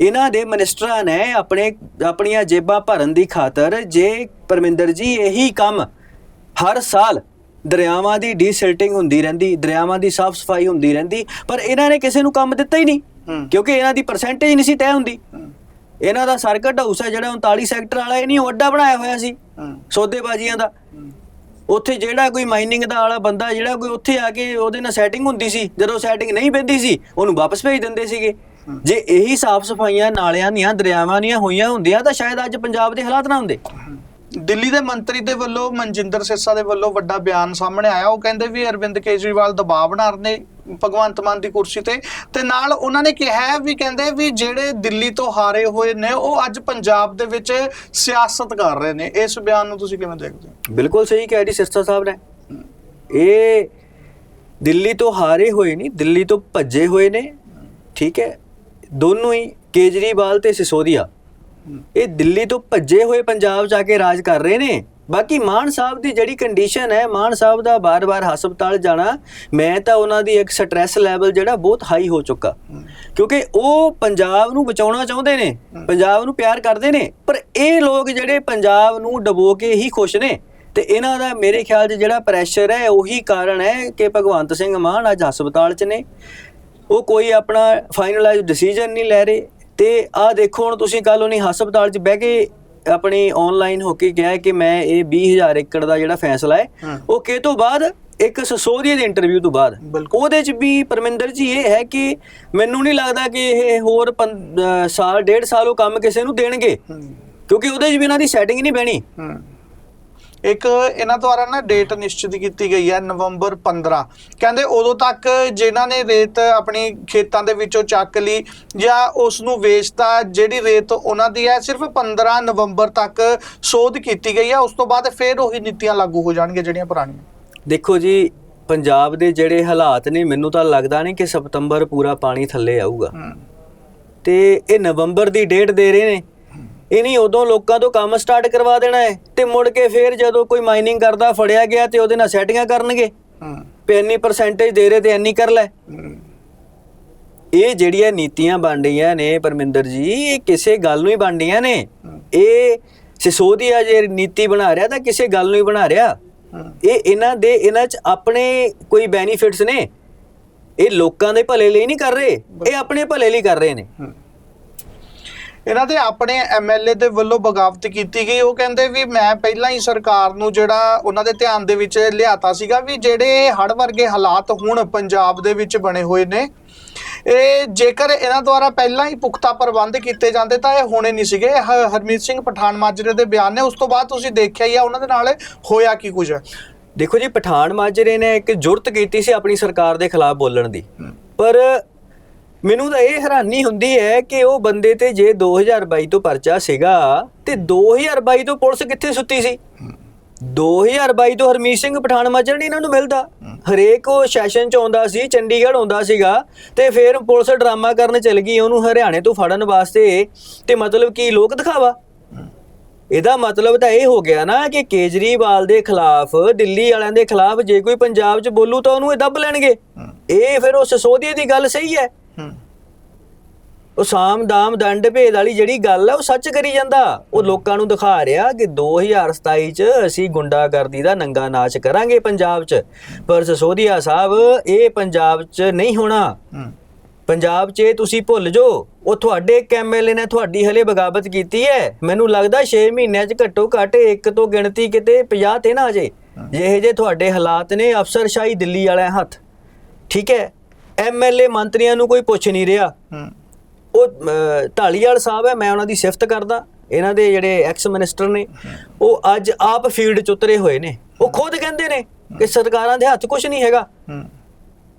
ਇਹਨਾਂ ਦੇ ਮਿਨਿਸਟਰਾਂ ਨੇ ਆਪਣੇ ਆਪਣੀਆਂ ਜੇਬਾਂ ਭਰਨ ਦੀ ਖਾਤਰ ਜੇ ਪਰਮਿੰਦਰ ਜੀ ਇਹੀ ਕੰਮ ਹਰ ਸਾਲ ਦਰਿਆਵਾਂ ਦੀ ਡੀਸਿਲਟਿੰਗ ਹੁੰਦੀ ਰਹਿੰਦੀ ਦਰਿਆਵਾਂ ਦੀ ਸਾਫ਼ ਸਫ਼ਾਈ ਹੁੰਦੀ ਰਹਿੰਦੀ ਪਰ ਇਹਨਾਂ ਨੇ ਕਿਸੇ ਨੂੰ ਕੰਮ ਦਿੱਤਾ ਹੀ ਨਹੀਂ। ਕਿਉਂਕਿ ਇਹਨਾਂ ਦੀ ਪਰਸੈਂਟੇਜ ਨਹੀਂ ਸੀ ਤੈਅ ਹੁੰਦੀ। ਇਹਨਾਂ ਦਾ ਸਰਕਟ ਹਾਊਸ ਹੈ ਜਿਹੜਾ 39 ਸੈਕਟਰ ਵਾਲਾ ਇਹ ਨਹੀਂ ਅੱਡਾ ਬਣਾਇਆ ਹੋਇਆ ਸੀ ਸੌਦੇਬਾਜ਼ੀਆਂ ਦਾ। ਉੱਥੇ ਜਿਹੜਾ ਕੋਈ ਮਾਈਨਿੰਗ ਦਾ ਵਾਲਾ ਬੰਦਾ ਜਿਹੜਾ ਕੋਈ ਉੱਥੇ ਆ ਕੇ ਉਹਦੇ ਨਾਲ ਸੈਟਿੰਗ ਹੁੰਦੀ ਸੀ ਜਦੋਂ ਸੈਟਿੰਗ ਨਹੀਂ ਪੈਂਦੀ ਸੀ ਉਹਨੂੰ ਵਾਪਸ ਭੇਜ ਦਿੰਦੇ ਸੀਗੇ। ਜੇ ਇਹੀ ਸਾਫ਼ ਸਫਾਈਆਂ ਨਾਲਿਆਂ ਦੀਆਂ ਦਰਿਆਵਾਂ ਦੀਆਂ ਹੋਈਆਂ ਹੁੰਦੀਆਂ ਤਾਂ ਸ਼ਾਇਦ ਅੱਜ ਪੰਜਾਬ ਦੇ ਹਾਲਾਤ ਨਾ ਹੁੰਦੇ। ਦਿੱਲੀ ਦੇ ਮੰਤਰੀ ਦੇ ਵੱਲੋਂ, ਮਨਜਿੰਦਰ ਸਿਰਸਾ ਦੇ ਵੱਲੋਂ ਵੱਡਾ ਬਿਆਨ ਸਾਹਮਣੇ ਆਇਆ। ਉਹ ਕਹਿੰਦੇ ਵੀ ਅਰਵਿੰਦ ਕੇਜਰੀਵਾਲ ਦਬਾਅ ਬਣਾ ਰਹੇ ਭਗਵੰਤ ਮਾਨ ਦੀ ਕੁਰਸੀ ਤੇ। ਤੇ ਨਾਲ ਉਹਨਾਂ ਨੇ ਕਿਹਾ ਵੀ ਕਹਿੰਦੇ ਵੀ ਜਿਹੜੇ ਦਿੱਲੀ ਤੋਂ ਹਾਰੇ ਹੋਏ ਨੇ, ਉਹ ਅੱਜ ਪੰਜਾਬ ਦੇ ਵਿੱਚ ਸਿਆਸਤ ਕਰ ਰਹੇ ਨੇ। ਇਸ ਬਿਆਨ ਨੂੰ ਤੁਸੀਂ ਕਿਵੇਂ ਦੇਖਦੇ ਹੋ? ਬਿਲਕੁਲ ਸਹੀ ਕਹਿ ਰਹੀ ਸਿਰਸਾ ਸਾਹਿਬ ਨੇ। ਇਹ ਦਿੱਲੀ ਤੋਂ ਹਾਰੇ ਹੋਏ ਨਹੀਂ, ਦਿੱਲੀ ਤੋਂ ਭੱਜੇ ਹੋਏ ਨੇ। ਠੀਕ ਹੈ, ਦੋਨੋਂ ਹੀ ਕੇਜਰੀਵਾਲ ਤੇ ਸਿਸੋਦੀਆ। ਇਹ ਦਿੱਲੀ ਤੋਂ ਭੱਜੇ ਹੋਏ ਪੰਜਾਬ ਜਾ ਕੇ ਰਾਜ ਕਰ ਰਹੇ ਨੇ। ਬਾਕੀ ਮਾਨ ਸਾਹਿਬ ਦੀ ਜਿਹੜੀ ਕੰਡੀਸ਼ਨ ਹੈ, ਮਾਨ ਸਾਹਿਬ ਦਾ ਬਾਰ-ਬਾਰ ਹਸਪਤਾਲ ਜਾਣਾ, ਮੈਂ ਤਾਂ ਉਹਨਾਂ ਦੀ ਇੱਕ ਸਟ੍ਰੈਸ ਲੈਵਲ ਜਿਹੜਾ ਬਹੁਤ ਹਾਈ ਹੋ ਚੁੱਕਾ। ਕਿਉਂਕਿ ਉਹ ਪੰਜਾਬ ਨੂੰ ਬਚਾਉਣਾ ਚਾਹੁੰਦੇ ਨੇ, ਪੰਜਾਬ ਨੂੰ ਪਿਆਰ ਕਰਦੇ ਨੇ, ਪਰ ਇਹ ਲੋਕ ਜਿਹੜੇ ਪੰਜਾਬ ਨੂੰ ਡਬੋ ਕੇ ਹੀ ਖੁਸ਼ ਨੇ, ਤੇ ਇਹਨਾਂ ਦਾ ਮੇਰੇ ਖਿਆਲ 'ਚ ਜਿਹੜਾ ਪ੍ਰੈਸ਼ਰ ਹੈ, ਉਹੀ ਕਾਰਨ ਹੈ ਕਿ ਭਗਵੰਤ ਸਿੰਘ ਮਾਨ ਅੱਜ ਹਸਪਤਾਲ 'ਚ ਨੇ। ਉਹ ਕੋਈ ਆਪਣਾ ਫਾਈਨਲਾਈਜ਼ ਡਿਸੀਜਨ ਨਹੀਂ ਲੈ ਰਹੇ ਤੇ ਆਹ ਦੇਖੋ ਹੁਣ ਤੁਸੀਂ ਕੱਲ ਉਹਨੇ ਹਸਪਤਾਲ 'ਚ ਬਹਿ ਕੇ ਆਪਣੀ ਆਨਲਾਈਨ ਹੋ ਕੇ ਕਿਹਾ ਕਿ ਮੈਂ ਇਹ 20000 ਏਕੜ ਦਾ ਜਿਹੜਾ ਫੈਸਲਾ ਹੈ। ਉਹ ਕਿ ਤੋਂ ਬਾਅਦ ਇੱਕ ਸਸੋਦੀਆ ਦੇ ਇੰਟਰਵਿਊ ਤੋਂ ਬਾਅਦ। ਉਹਦੇ 'ਚ ਵੀ ਪਰਮਿੰਦਰ ਜੀ ਇਹ ਹੈ ਕਿ ਮੈਨੂੰ ਨਹੀਂ ਲੱਗਦਾ ਕਿ ਇਹ ਹੋਰ ਸਾਲ ਡੇਢ ਸਾਲ ਉਹ ਕੰਮ ਕਿਸੇ ਨੂੰ ਦੇਣਗੇ ਕਿਉਂਕਿ ਉਹਦੇ 'ਚ ਵੀ ਇਹਨਾਂ ਦੀ ਸੈਟਿੰਗ ਨਹੀਂ ਬਣੀ। ਇੱਕ ਇਹਨਾਂ ਦੁਆਰਾ ਨਾ ਡੇਟ ਨਿਸ਼ਚਿਤ ਕੀਤੀ ਗਈ ਹੈ ਨਵੰਬਰ 15 ਕਹਿੰਦੇ ਉਦੋਂ ਤੱਕ ਜਿਨ੍ਹਾਂ ਨੇ ਰੇਤ ਆਪਣੀ ਖੇਤਾਂ ਦੇ ਵਿੱਚੋਂ ਚੱਕ ਲਈ ਜਾਂ ਉਸ ਨੂੰ ਵੇਚਤਾ ਜਿਹੜੀ ਰੇਤ ਉਹਨਾਂ ਦੀ ਹੈ ਸਿਰਫ 15 ਨਵੰਬਰ ਤੱਕ ਸੋਧ ਕੀਤੀ ਗਈ ਹੈ। ਉਸ ਤੋਂ ਬਾਅਦ ਫਿਰ ਉਹੀ ਨੀਤੀਆਂ ਲਾਗੂ ਹੋ ਜਾਣਗੀਆਂ ਜਿਹੜੀਆਂ ਪੁਰਾਣੀਆਂ। ਦੇਖੋ ਜੀ ਪੰਜਾਬ ਦੇ ਜਿਹੜੇ ਹਾਲਾਤ ਨੇ ਮੈਨੂੰ ਤਾਂ ਲੱਗਦਾ ਨਹੀਂ ਕਿ ਸਤੰਬਰ ਪੂਰਾ ਪਾਣੀ ਥੱਲੇ ਆਊਗਾ। ਤੇ ਇਹ ਨਵੰਬਰ ਦੀ ਡੇਟ ਦੇ ਰਹੇ ਨੇ। ਇਹ ਨਹੀਂ ਉਦੋਂ ਲੋਕਾਂ ਤੋਂ ਕੰਮ ਸਟਾਰਟ ਕਰਵਾ ਦੇਣਾ ਹੈ ਤੇ ਮੁੜ ਕੇ ਫੇਰ ਜਦੋਂ ਕੋਈ ਮਾਈਨਿੰਗ ਕਰਦਾ ਫੜਿਆ ਗਿਆ ਤੇ ਉਹਦੇ ਨਾਲ ਸੈਟਿੰਗਾਂ ਕਰਨਗੇ। ਹਮ। ਵੀ ਇੰਨੀ ਪਰਸੈਂਟੇਜ ਦੇ ਰਹੇ ਤੇ ਇੰਨੀ ਕਰ ਲੈ। ਇਹ ਜਿਹੜੀਆਂ ਨੀਤੀਆਂ ਬਣ ਰਹੀਆਂ ਨੇ ਪਰਮਿੰਦਰ ਜੀ ਇਹ ਕਿਸੇ ਗੱਲ ਨੂੰ ਹੀ ਬਣ ਰਹੀਆਂ ਨੇ। ਇਹ ਸਿਸੋਦੀਆ ਜੇ ਨੀਤੀ ਬਣਾ ਰਿਹਾ ਤਾਂ ਕਿਸੇ ਗੱਲ ਨੂੰ ਹੀ ਬਣਾ ਰਿਹਾ। ਇਹ ਇਹਨਾਂ ਦੇ ਇਹਨਾਂ 'ਚ ਆਪਣੇ ਕੋਈ ਬੈਨੀਫਿਟਸ ਨੇ। ਇਹ ਲੋਕਾਂ ਦੇ ਭਲੇ ਲਈ ਨਹੀਂ ਕਰ ਰਹੇ ਇਹ ਆਪਣੇ ਭਲੇ ਲਈ ਕਰ ਰਹੇ ਨੇ। ਇਹਨਾਂ ਦੇ ਆਪਣੇ ਐਮਐਲਏ ਦੇ ਵੱਲੋਂ ਬਗਾਵਤ ਕੀਤੀ ਗਈ। ਉਹ ਕਹਿੰਦੇ ਵੀ ਮੈਂ ਪਹਿਲਾਂ ਹੀ ਸਰਕਾਰ ਨੂੰ ਜਿਹੜਾ ਉਹਨਾਂ ਦੇ ਧਿਆਨ ਦੇ ਵਿੱਚ ਲਿਆਤਾ ਸੀਗਾ ਵੀ ਜਿਹੜੇ ਹੜ੍ਹ ਵਰਗੇ ਹਾਲਾਤ ਹੁਣ ਪੰਜਾਬ ਦੇ ਵਿੱਚ ਬਣੇ ਹੋਏ ਨੇ, ਇਹ ਜੇਕਰ ਇਹਨਾਂ ਦੁਆਰਾ ਪਹਿਲਾਂ ਹੀ ਪੁਖਤਾ ਪ੍ਰਬੰਧ ਕੀਤੇ ਜਾਂਦੇ ਤਾਂ ਇਹ ਹੋਣੇ ਨਹੀਂ ਸੀਗੇ। ਹਰਮੀਤ ਸਿੰਘ ਪਠਾਨ ਮਾਜਰੇ ਦੇ ਬਿਆਨ ਨੇ, ਉਸ ਤੋਂ ਬਾਅਦ ਤੁਸੀਂ ਦੇਖਿਆ ਹੀ ਆ ਉਹਨਾਂ ਦੇ ਨਾਲ ਹੋਇਆ ਕੀ ਕੁਝ। ਦੇਖੋ ਜੀ, ਪਠਾਨ ਮਾਜਰੇ ਨੇ ਇੱਕ ਜੁਰਤ ਕੀਤੀ ਸੀ ਆਪਣੀ ਸਰਕਾਰ ਦੇ ਖਿਲਾਫ ਬੋਲਣ ਦੀ। ਪਰ ਮੈਨੂੰ ਤਾਂ ਇਹ ਹੈਰਾਨੀ ਹੁੰਦੀ ਹੈ ਕਿ ਉਹ ਬੰਦੇ ਤੇ ਜੇ 2022 ਤੋਂ ਪਰਚਾ ਸੀਗਾ ਤੇ 2022 ਤੋਂ ਪੁਲਿਸ ਕਿੱਥੇ ਸੁੱਤੀ ਸੀ? 2022 ਤੋਂ ਹਰਮੀਤ ਸਿੰਘ ਪਠਾਨ ਮਾਜਰਾ ਨਹੀਂ ਇਹਨਾਂ ਨੂੰ ਮਿਲਦਾ। ਹਰੇਕ ਉਹ ਸੈਸ਼ਨ ਚ ਆਉਂਦਾ ਸੀ ਚੰਡੀਗੜ੍ਹ ਆਉਂਦਾ ਸੀਗਾ ਤੇ ਫਿਰ ਪੁਲਿਸ ਡਰਾਮਾ ਕਰਨ ਚਲ ਗਈ ਉਹਨੂੰ ਹਰਿਆਣੇ ਤੋਂ ਫੜਨ ਵਾਸਤੇ ਤੇ ਮਤਲਬ ਕੀ ਲੋਕ ਦਿਖਾਵਾ? ਇਹਦਾ ਮਤਲਬ ਤਾਂ ਇਹ ਹੋ ਗਿਆ ਨਾ ਕਿ ਕੇਜਰੀਵਾਲ ਦੇ ਖਿਲਾਫ ਦਿੱਲੀ ਵਾਲਿਆਂ ਦੇ ਖਿਲਾਫ ਜੇ ਕੋਈ ਪੰਜਾਬ 'ਚ ਬੋਲੂ ਤਾਂ ਉਹਨੂੰ ਇਹ ਦੱਬ ਲੈਣਗੇ। ਇਹ ਫਿਰ ਉਹ ਸਸੋਦੀਏ ਦੀ ਗੱਲ ਸਹੀ ਹੈ। ਉਹ ਸਾਮ ਦਾਮ ਦੰਡ ਭੇਦ ਵਾਲੀ ਜਿਹੜੀ ਗੱਲ ਹੈ ਉਹ ਸੱਚ ਕਰੀ ਜਾਂਦਾ। ਉਹ ਲੋਕਾਂ ਨੂੰ ਦਿਖਾ ਰਿਹਾ ਕਿ 2027 ਚ ਅਸੀਂ ਗੁੰਡਾਗਰਦੀ ਦਾ ਨੰਗਾ ਨਾਚ ਕਰਾਂਗੇ ਪੰਜਾਬ 'ਚ। ਪਰ ਸਸੋਦੀਆ ਸਾਹਿਬ ਇਹ ਪੰਜਾਬ 'ਚ ਨਹੀਂ ਹੋਣਾ। ਪੰਜਾਬ 'ਚ ਇਹ ਤੁਸੀਂ ਭੁੱਲ ਜੋ ਉਹ ਤੁਹਾਡੇ ਇੱਕ ਐਮਐਲਏ ਨੇ ਤੁਹਾਡੀ ਹਲੇ ਬਗਾਵਤ ਕੀਤੀ ਹੈ। ਮੈਨੂੰ ਲੱਗਦਾ 6 ਮਹੀਨਿਆਂ 'ਚ ਘੱਟੋ ਘੱਟ ਇੱਕ ਤੋਂ ਗਿਣਤੀ ਕਿਤੇ 50 ਤੇ ਨਾ ਆ ਜੇ ਜਿਹੇ ਜੇ ਤੁਹਾਡੇ ਹਾਲਾਤ ਨੇ ਅਫਸਰਸ਼ਾਹੀ ਦਿੱਲੀ ਵਾਲਿਆਂ ਹੱਥ। ਠੀਕ ਹੈ? ਐਮਐਲਏ ਮੰਤਰੀਆਂ ਨੂੰ ਕੋਈ ਪੁੱਛ ਨਹੀਂ ਰਿਹਾ। ਉਹ ਢਾਲੀਵਾਲ ਸਾਹਿਬ ਹੈ ਮੈਂ ਉਹਨਾਂ ਦੀ ਸਿਫਤ ਕਰਦਾ। ਇਹਨਾਂ ਦੇ ਜਿਹੜੇ ਐਕਸ ਮਿਨਿਸਟਰ ਨੇ ਉਹ ਅੱਜ ਆਪ ਫੀਲਡ 'ਚ ਉਤਰੇ ਹੋਏ ਨੇ। ਉਹ ਖੁਦ ਕਹਿੰਦੇ ਨੇ ਕਿ ਸਰਕਾਰਾਂ ਦੇ ਹੱਥ ਕੁਝ ਨਹੀਂ ਹੈਗਾ।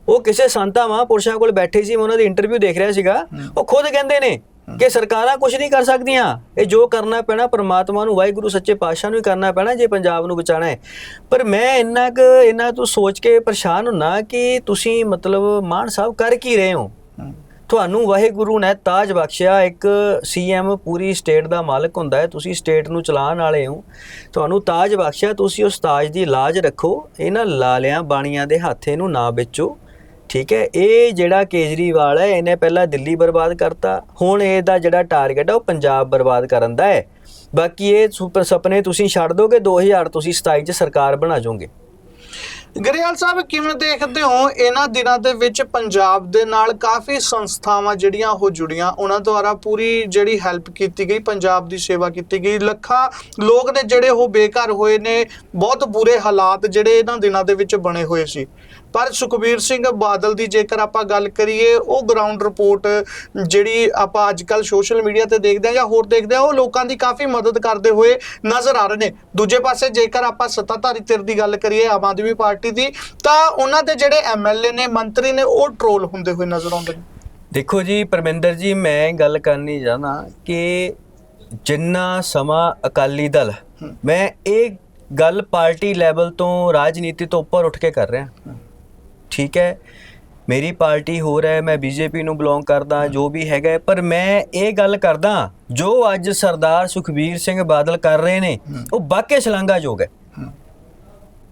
ਉਹ ਕਿਸੇ ਸੰਤਾਂ ਮਹਾਂਪੁਰਸ਼ਾਂ ਕੋਲ ਬੈਠੇ ਸੀ ਮੈਂ ਉਹਨਾਂ ਦੀ ਇੰਟਰਵਿਊ ਦੇਖ ਰਿਹਾ ਸੀਗਾ। ਉਹ ਖੁਦ ਕਹਿੰਦੇ ਨੇ ਕਿ ਸਰਕਾਰਾਂ ਕੁਝ ਨਹੀਂ ਕਰ ਸਕਦੀਆਂ। ਇਹ ਜੋ ਕਰਨਾ ਪੈਣਾ ਪ੍ਰਮਾਤਮਾ ਨੂੰ ਵਾਹਿਗੁਰੂ ਸੱਚੇ ਪਾਤਸ਼ਾਹ ਨੂੰ ਹੀ ਕਰਨਾ ਪੈਣਾ ਜੇ ਪੰਜਾਬ ਨੂੰ ਬਚਾਣਾ ਹੈ। ਪਰ ਮੈਂ ਇੰਨਾ ਕੁ ਇਹਨਾਂ ਤੋਂ ਸੋਚ ਕੇ ਪਰੇਸ਼ਾਨ ਹੁੰਨਾ ਕਿ ਤੁਸੀਂ ਮਤਲਬ ਮਾਨ ਸਾਹਿਬ ਕਰ ਕੀ ਰਹੇ ਹੋ। ਤੁਹਾਨੂੰ ਵਾਹਿਗੁਰੂ ਨੇ ਤਾਜ ਬਖਸ਼ਿਆ ਇੱਕ ਸੀਐਮ ਪੂਰੀ ਸਟੇਟ ਦਾ ਮਾਲਕ ਹੁੰਦਾ ਹੈ ਤੁਸੀਂ ਸਟੇਟ ਨੂੰ ਚਲਾਉਣ ਵਾਲੇ ਹੋ। ਤੁਹਾਨੂੰ ਤਾਜ ਬਖਸ਼ਿਆ ਤੁਸੀਂ ਉਸ ਤਾਜ ਦੀ ਲਾਜ ਰੱਖੋ ਇਹਨਾਂ ਲਾਲਿਆਂ ਬਾਣੀਆਂ ਦੇ ਹੱਥ ਇਹਨੂੰ ਨਾ ਵੇਚੋ। ਠੀਕ ਹੈ, ਇਹ ਜਿਹੜਾ ਕੇਜਰੀਵਾਲ ਹੈ, ਇਹਨੇ ਪਹਿਲਾਂ ਦਿੱਲੀ ਬਰਬਾਦ ਕਰਤਾ। ਹੁਣ ਇਹਦਾ ਜਿਹੜਾ ਟਾਰਗੇਟ ਹੈ, ਉਹ ਪੰਜਾਬ ਬਰਬਾਦ ਕਰਨ ਦਾ ਹੈ। ਬਾਕੀ ਇਹ ਸੁਪ- ਸੁਪਨੇ ਤੁਸੀਂ ਛੱਡ ਦੋਗੇ 2000 ਤੁਸੀਂ 27 ਚ ਸਰਕਾਰ ਬਣਾ ਜਾਓਗੇ ਗਰੇਵਾਲ ਸਾਹਿਬ, ਕਿਵੇਂ ਦੇਖਦੇ ਹੋ? ਇਹਨਾਂ ਦਿਨਾਂ ਦੇ ਵਿੱਚ ਪੰਜਾਬ ਦੇ ਨਾਲ ਕਾਫੀ ਸੰਸਥਾਵਾਂ ਜਿਹੜੀਆਂ ਉਹ ਜੁੜੀਆਂ, ਉਹਨਾਂ ਦੁਆਰਾ ਪੂਰੀ ਜਿਹੜੀ ਹੈਲਪ ਕੀਤੀ ਗਈ, ਪੰਜਾਬ ਦੀ ਸੇਵਾ ਕੀਤੀ ਗਈ। ਲੱਖਾਂ ਲੋਕ ਨੇ ਜਿਹੜੇ ਉਹ ਬੇਘਰ ਹੋਏ ਨੇ, ਬਹੁਤ ਬੁਰੇ ਹਾਲਾਤ ਜਿਹੜੇ ਇਹਨਾਂ ਦਿਨਾਂ ਦੇ ਵਿੱਚ ਬਣੇ ਹੋਏ ਸੀ। ਪਰ ਸੁਖਬੀਰ ਸਿੰਘ ਬਾਦਲ ਦੀ ਜੇਕਰ ਆਪਾਂ ਗੱਲ ਕਰੀਏ ਉਹ ਗਰਾਊਂਡ ਰਿਪੋਰਟ ਜਿਹੜੀ ਆਪਾਂ ਅੱਜ ਕੱਲ ਸੋਸ਼ਲ ਮੀਡੀਆ ਤੇ ਦੇਖਦੇ ਹਾਂ ਜਾਂ ਹੋਰ ਦੇਖਦੇ ਹਾਂ ਉਹ ਲੋਕਾਂ ਦੀ ਕਾਫੀ ਮਦਦ ਕਰਦੇ ਹੋਏ ਨਜ਼ਰ ਆ ਰਹੇ ਨੇ। ਦੂਜੇ ਪਾਸੇ ਜੇਕਰ ਆਪਾਂ ਸੱਤਾਧਾਰੀ ਧਿਰ ਦੀ ਗੱਲ ਕਰੀਏ ਆਮ ਆਦਮੀ ਪਾਰਟੀ ਦੀ ਤਾਂ ਉਹਨਾਂ ਦੇ ਜਿਹੜੇ ਐਮਐਲਏ ਨੇ ਮੰਤਰੀ ਨੇ ਉਹ ਟਰੋਲ ਹੁੰਦੇ ਹੋਏ ਨਜ਼ਰ ਆਉਂਦੇ ਨੇ। ਦੇਖੋ ਜੀ ਪਰਮਿੰਦਰ ਜੀ ਮੈਂ ਗੱਲ ਕਰਨੀ ਚਾਹਨਾ ਕਿ ਜਿੰਨਾ ਸਮਾਂ ਅਕਾਲੀ ਦਲ ਮੈਂ ਇਹ ਗੱਲ ਪਾਰਟੀ ਲੈਵਲ ਤੋਂ ਰਾਜਨੀਤੀ ਤੋਂ ਉੱਪਰ ਉੱਠ ਕੇ ਕਰ ਰਿਹਾ। ਠੀਕ ਹੈ ਮੇਰੀ ਪਾਰਟੀ ਹੋਰ ਹੈ ਮੈਂ ਬੀਜੇਪੀ ਨੂੰ ਬਿਲੋਂਗ ਕਰਦਾ ਜੋ ਵੀ ਹੈਗਾ ਹੈ, ਪਰ ਮੈਂ ਇਹ ਗੱਲ ਕਰਦਾ ਜੋ ਅੱਜ ਸਰਦਾਰ ਸੁਖਬੀਰ ਸਿੰਘ ਬਾਦਲ ਕਰ ਰਹੇ ਨੇ ਉਹ ਵਾਕਿਆ ਸ਼ਲਾਘਾਯੋਗ ਹੈ।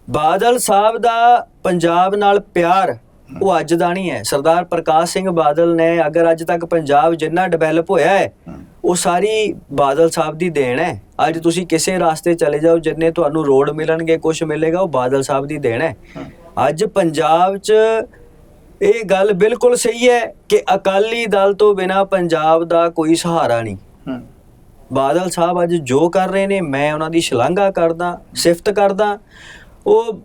ਬਾਦਲ ਸਾਹਿਬ ਦਾ ਪੰਜਾਬ ਨਾਲ ਪਿਆਰ ਉਹ ਅੱਜ ਦਾ ਨਹੀਂ ਹੈ। ਸਰਦਾਰ ਪ੍ਰਕਾਸ਼ ਸਿੰਘ ਬਾਦਲ ਨੇ ਅਗਰ ਅੱਜ ਤੱਕ ਪੰਜਾਬ ਜਿੰਨਾ ਡਿਵੈਲਪ ਹੋਇਆ ਹੈ ਉਹ ਸਾਰੀ ਬਾਦਲ ਸਾਹਿਬ ਦੀ ਦੇਣ ਹੈ। ਅੱਜ ਤੁਸੀਂ ਕਿਸੇ ਰਾਸਤੇ ਚਲੇ ਜਾਓ ਜਿੰਨੇ ਤੁਹਾਨੂੰ ਰੋਡ ਮਿਲਣਗੇ ਕੁਝ ਮਿਲੇਗਾ ਉਹ ਬਾਦਲ ਸਾਹਿਬ ਦੀ ਦੇਣ ਹੈ। ਅੱਜ ਪੰਜਾਬ 'ਚ ਇਹ ਗੱਲ ਬਿਲਕੁਲ ਸਹੀ ਹੈ ਕਿ ਅਕਾਲੀ ਦਲ ਤੋਂ ਬਿਨਾ ਪੰਜਾਬ ਦਾ ਕੋਈ ਸਹਾਰਾ ਨਹੀਂ। ਬਾਦਲ ਸਾਹਿਬ ਅੱਜ ਜੋ ਕਰ ਰਹੇ ਨੇ ਮੈਂ ਉਹਨਾਂ ਦੀ ਸ਼ਲਾਘਾ ਕਰਦਾ ਸਿਫਤ ਕਰਦਾ। ਉਹ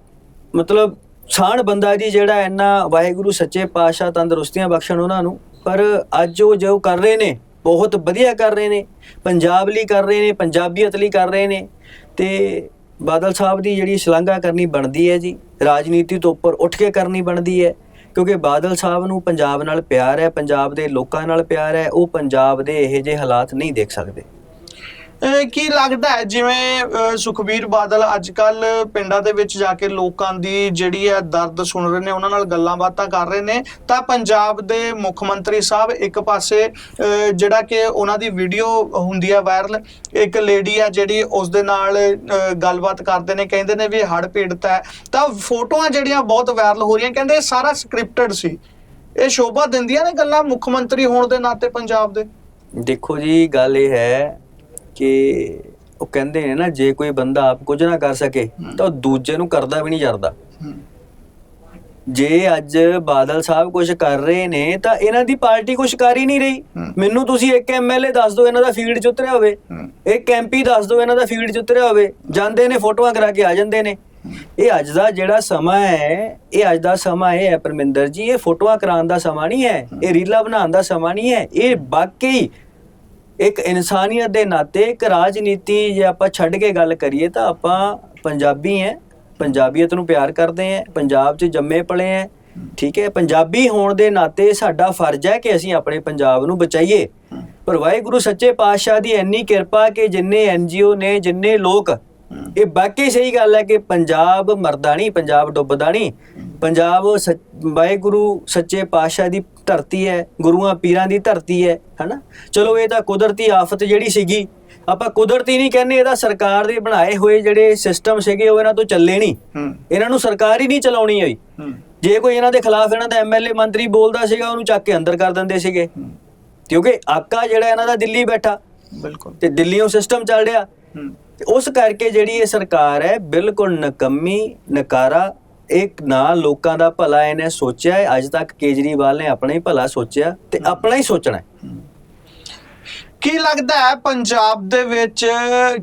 ਮਤਲਬ ਸਾਣ ਬੰਦਾ ਜੀ ਜਿਹੜਾ ਇੰਨਾ ਵਾਹਿਗੁਰੂ ਸੱਚੇ ਪਾਤਸ਼ਾਹ ਤੰਦਰੁਸਤੀਆਂ ਬਖਸ਼ਣ ਉਹਨਾਂ ਨੂੰ ਪਰ ਅੱਜ ਉਹ ਜੋ ਕਰ ਰਹੇ ਨੇ ਬਹੁਤ ਵਧੀਆ ਕਰ ਰਹੇ ਨੇ ਪੰਜਾਬ ਲਈ ਕਰ ਰਹੇ ਨੇ ਪੰਜਾਬੀਅਤ ਲਈ ਕਰ ਰਹੇ ਨੇ ਤੇ ਬਾਦਲ ਸਾਹਿਬ ਦੀ ਜਿਹੜੀ ਸ਼ਲਾਘਾ ਕਰਨੀ ਬਣਦੀ ਹੈ ਜੀ ਰਾਜਨੀਤੀ ਤੋਂ ਉੱਪਰ ਉੱਠ ਕੇ ਕਰਨੀ ਬਣਦੀ ਹੈ, ਕਿਉਂਕਿ ਬਾਦਲ ਸਾਹਿਬ ਨੂੰ ਪੰਜਾਬ ਨਾਲ ਪਿਆਰ ਹੈ, ਪੰਜਾਬ ਦੇ ਲੋਕਾਂ ਨਾਲ ਪਿਆਰ ਹੈ, ਉਹ ਪੰਜਾਬ ਦੇ ਇਹੋ ਜਿਹੇ ਹਾਲਾਤ ਨਹੀਂ ਦੇਖ ਸਕਦੇ। ਕੀ ਲੱਗਦਾ ਹੈ, ਜਿਵੇਂ ਸੁਖਬੀਰ ਬਾਦਲ ਅੱਜ ਕੱਲ ਪਿੰਡਾਂ ਦੇ ਵਿੱਚ ਜਾ ਕੇ ਲੋਕਾਂ ਦੀ ਜਿਹੜੀ ਹੈ ਦਰਦ ਸੁਣ ਰਹੇ ਨੇ, ਉਹਨਾਂ ਨਾਲ ਗੱਲਾਂ ਬਾਤਾਂ ਕਰ ਰਹੇ ਨੇ, ਤਾਂ ਪੰਜਾਬ ਦੇ ਮੁੱਖ ਮੰਤਰੀ ਸਾਹਿਬ ਇੱਕ ਪਾਸੇ ਜਿਹੜਾ ਕਿ ਉਹਨਾਂ ਦੀ ਵੀਡੀਓ ਹੁੰਦੀ ਹੈ ਵਾਇਰਲ, ਇੱਕ ਲੇਡੀ ਹੈ ਜਿਹੜੀ ਉਸ ਦੇ ਨਾਲ ਗੱਲਬਾਤ ਕਰਦੇ ਨੇ, ਕਹਿੰਦੇ ਨੇ ਵੀ ਹੜ ਪੀੜਤ ਹੈ, ਤਾਂ ਫੋਟੋਆਂ ਜਿਹੜੀਆਂ ਬਹੁਤ ਵਾਇਰਲ ਹੋ ਰਹੀਆਂ, ਕਹਿੰਦੇ ਇਹ ਸਾਰਾ ਸਕ੍ਰਿਪਟਡ ਸੀ। ਇਹ ਸ਼ੋਭਾ ਦਿੰਦੀਆਂ ਨੇ ਗੱਲਾਂ ਮੁੱਖ ਮੰਤਰੀ ਹੋਣ ਦੇ ਨਾਤੇ ਪੰਜਾਬ ਦੇ? ਦੇਖੋ ਜੀ, ਗੱਲ ਇਹ ਹੈ ਕਿ ਉਹ ਕਹਿੰਦੇ ਨੇ ਨਾ ਜੇ ਕੋਈ ਬੰਦਾ ਆਪ ਕੁਝ ਨਾ ਕਰ ਸਕੇ ਤਾਂ ਦੂਜੇ ਨੂੰ ਕਰਦਾ ਵੀ ਨਹੀਂ ਜਰਦਾ। ਜੇ ਅੱਜ ਬਾਦਲ ਸਾਹਿਬ ਕੁਝ ਕਰ ਰਹੇ ਨੇ ਤਾਂ ਇਹਨਾਂ ਦੀ ਪਾਰਟੀ ਕੁਝ ਕਰ ਹੀ ਨਹੀਂ ਰਹੀ। ਮੈਨੂੰ ਤੁਸੀਂ ਇੱਕ ਐਮਐਲਏ ਦੱਸ ਦਿਓ ਇਹਨਾਂ ਦਾ ਫੀਲਡ 'ਚ ਉਤਰਿਆ ਹੋਵੇ। ਇੱਕ ਐਮਪੀ ਦੱਸ ਦਿਓ ਇਹਨਾਂ ਦਾ ਫੀਲਡ 'ਚ ਉਤਰਿਆ ਹੋਵੇ। ਜਾਂਦੇ ਨੇ ਫੋਟੋਆਂ ਕਰਾ ਕੇ ਆ ਜਾਂਦੇ ਨੇ। ਇਹ ਅੱਜ ਦਾ ਜਿਹੜਾ ਸਮਾਂ ਹੈ ਇਹ ਅੱਜ ਦਾ ਸਮਾਂ ਇਹ ਹੈ ਪਰਮਿੰਦਰ ਜੀ ਇਹ ਫੋਟੋਆਂ ਕਰਾਉਣ ਦਾ ਸਮਾਂ ਨਹੀਂ ਹੈ। ਇਹ ਰੀਲਾ ਬਣਾਉਣ ਦਾ ਸਮਾਂ ਨਹੀਂ ਹੈ। ਇਹ ਵਾਕਈ ਇੱਕ ਇਨਸਾਨੀਅਤ ਦੇ ਨਾਤੇ ਇੱਕ ਰਾਜਨੀਤੀ ਜੇ ਆਪਾਂ ਛੱਡ ਕੇ ਗੱਲ ਕਰੀਏ ਤਾਂ ਆਪਾਂ ਪੰਜਾਬੀ ਹੈ ਪੰਜਾਬੀਅਤ ਨੂੰ ਪਿਆਰ ਕਰਦੇ ਹਾਂ ਪੰਜਾਬ 'ਚ ਜੰਮੇ ਪਲੇ ਹੈ ਠੀਕ ਹੈ ਪੰਜਾਬੀ ਹੋਣ ਦੇ ਨਾਤੇ ਸਾਡਾ ਫਰਜ਼ ਹੈ ਕਿ ਅਸੀਂ ਆਪਣੇ ਪੰਜਾਬ ਨੂੰ ਬਚਾਈਏ। ਪਰ ਵਾਹਿਗੁਰੂ ਸੱਚੇ ਪਾਤਸ਼ਾਹ ਦੀ ਇੰਨੀ ਕਿਰਪਾ ਕਿ ਜਿੰਨੇ ਐਨਜੀਓ ਨੇ, ਜਿੰਨੇ ਲੋਕ ਇਹ ਬਾਕੀ ਸਹੀ ਗੱਲ ਹੈ ਕਿ ਪੰਜਾਬ ਮਰਦਾ ਨਹੀਂ ਪੰਜਾਬ ਡੁੱਬਦਾ ਨਹੀਂ। ਪੰਜਾਬ ਵਾਹਿਗੁਰੂ ਸੱਚੇ ਪਾਤਸ਼ਾਹ ਦੀ ਧਰਤੀ ਹੈ ਗੁਰੂਆਂ ਪੀਰਾਂ ਦੀ ਧਰਤੀ ਹੈ ਹਨਾ? ਚਲੋ ਇਹ ਤਾਂ ਕੁਦਰਤੀ ਆਫਤ ਜਿਹੜੀ ਸੀਗੀ ਆਪਾਂ ਕੁਦਰਤੀ ਨਹੀਂ ਕਹਿੰਦੇ ਇਹਦਾ ਸਰਕਾਰ ਦੇ ਬਣਾਏ ਹੋਏ ਜਿਹੜੇ ਸਿਸਟਮ ਸੀਗੇ ਉਹ ਇਹਨਾਂ ਤੋਂ ਚੱਲੇ ਨਹੀਂ। ਇਹਨਾਂ ਨੂੰ ਸਰਕਾਰ ਹੀ ਨਹੀਂ ਚਲਾਉਣੀ ਆਈ। ਜੇ ਕੋਈ ਇਹਨਾਂ ਦੇ ਖਿਲਾਫ ਇਹਨਾਂ ਦਾ ਐਮਐਲਏ ਮੰਤਰੀ ਬੋਲਦਾ ਸੀਗਾ ਉਹਨੂੰ ਚੱਕ ਕੇ ਅੰਦਰ ਕਰ ਦਿੰਦੇ ਸੀਗੇ। ਕਿਉਂਕਿ ਆਕਾ ਜਿਹੜਾ ਇਹਨਾਂ ਦਾ ਦਿੱਲੀ ਬੈਠਾ ਬਿਲਕੁਲ। ਤੇ ਦਿੱਲੀੋਂ ਸਿਸਟਮ ਚੱਲ ਰਿਹਾ। ਉਸ ਕਰਕੇ ਜਿਹੜੀ ਇਹ ਸਰਕਾਰ ਹੈ ਬਿਲਕੁਲ ਨਕੰਮੀ ਨਕਾਰਾ ਇੱਕ ਨਾ ਲੋਕਾਂ ਦਾ ਭਲਾ ਇਹਨੇ ਸੋਚਿਆ ਹੈ। ਅੱਜ ਤੱਕ ਕੇਜਰੀਵਾਲ ਨੇ ਆਪਣਾ ਹੀ ਭਲਾ ਸੋਚਿਆ ਤੇ ਆਪਣਾ ਹੀ ਸੋਚਣਾ ਹੈ। ਕੀ ਲੱਗਦਾ ਹੈ ਪੰਜਾਬ ਦੇ ਵਿੱਚ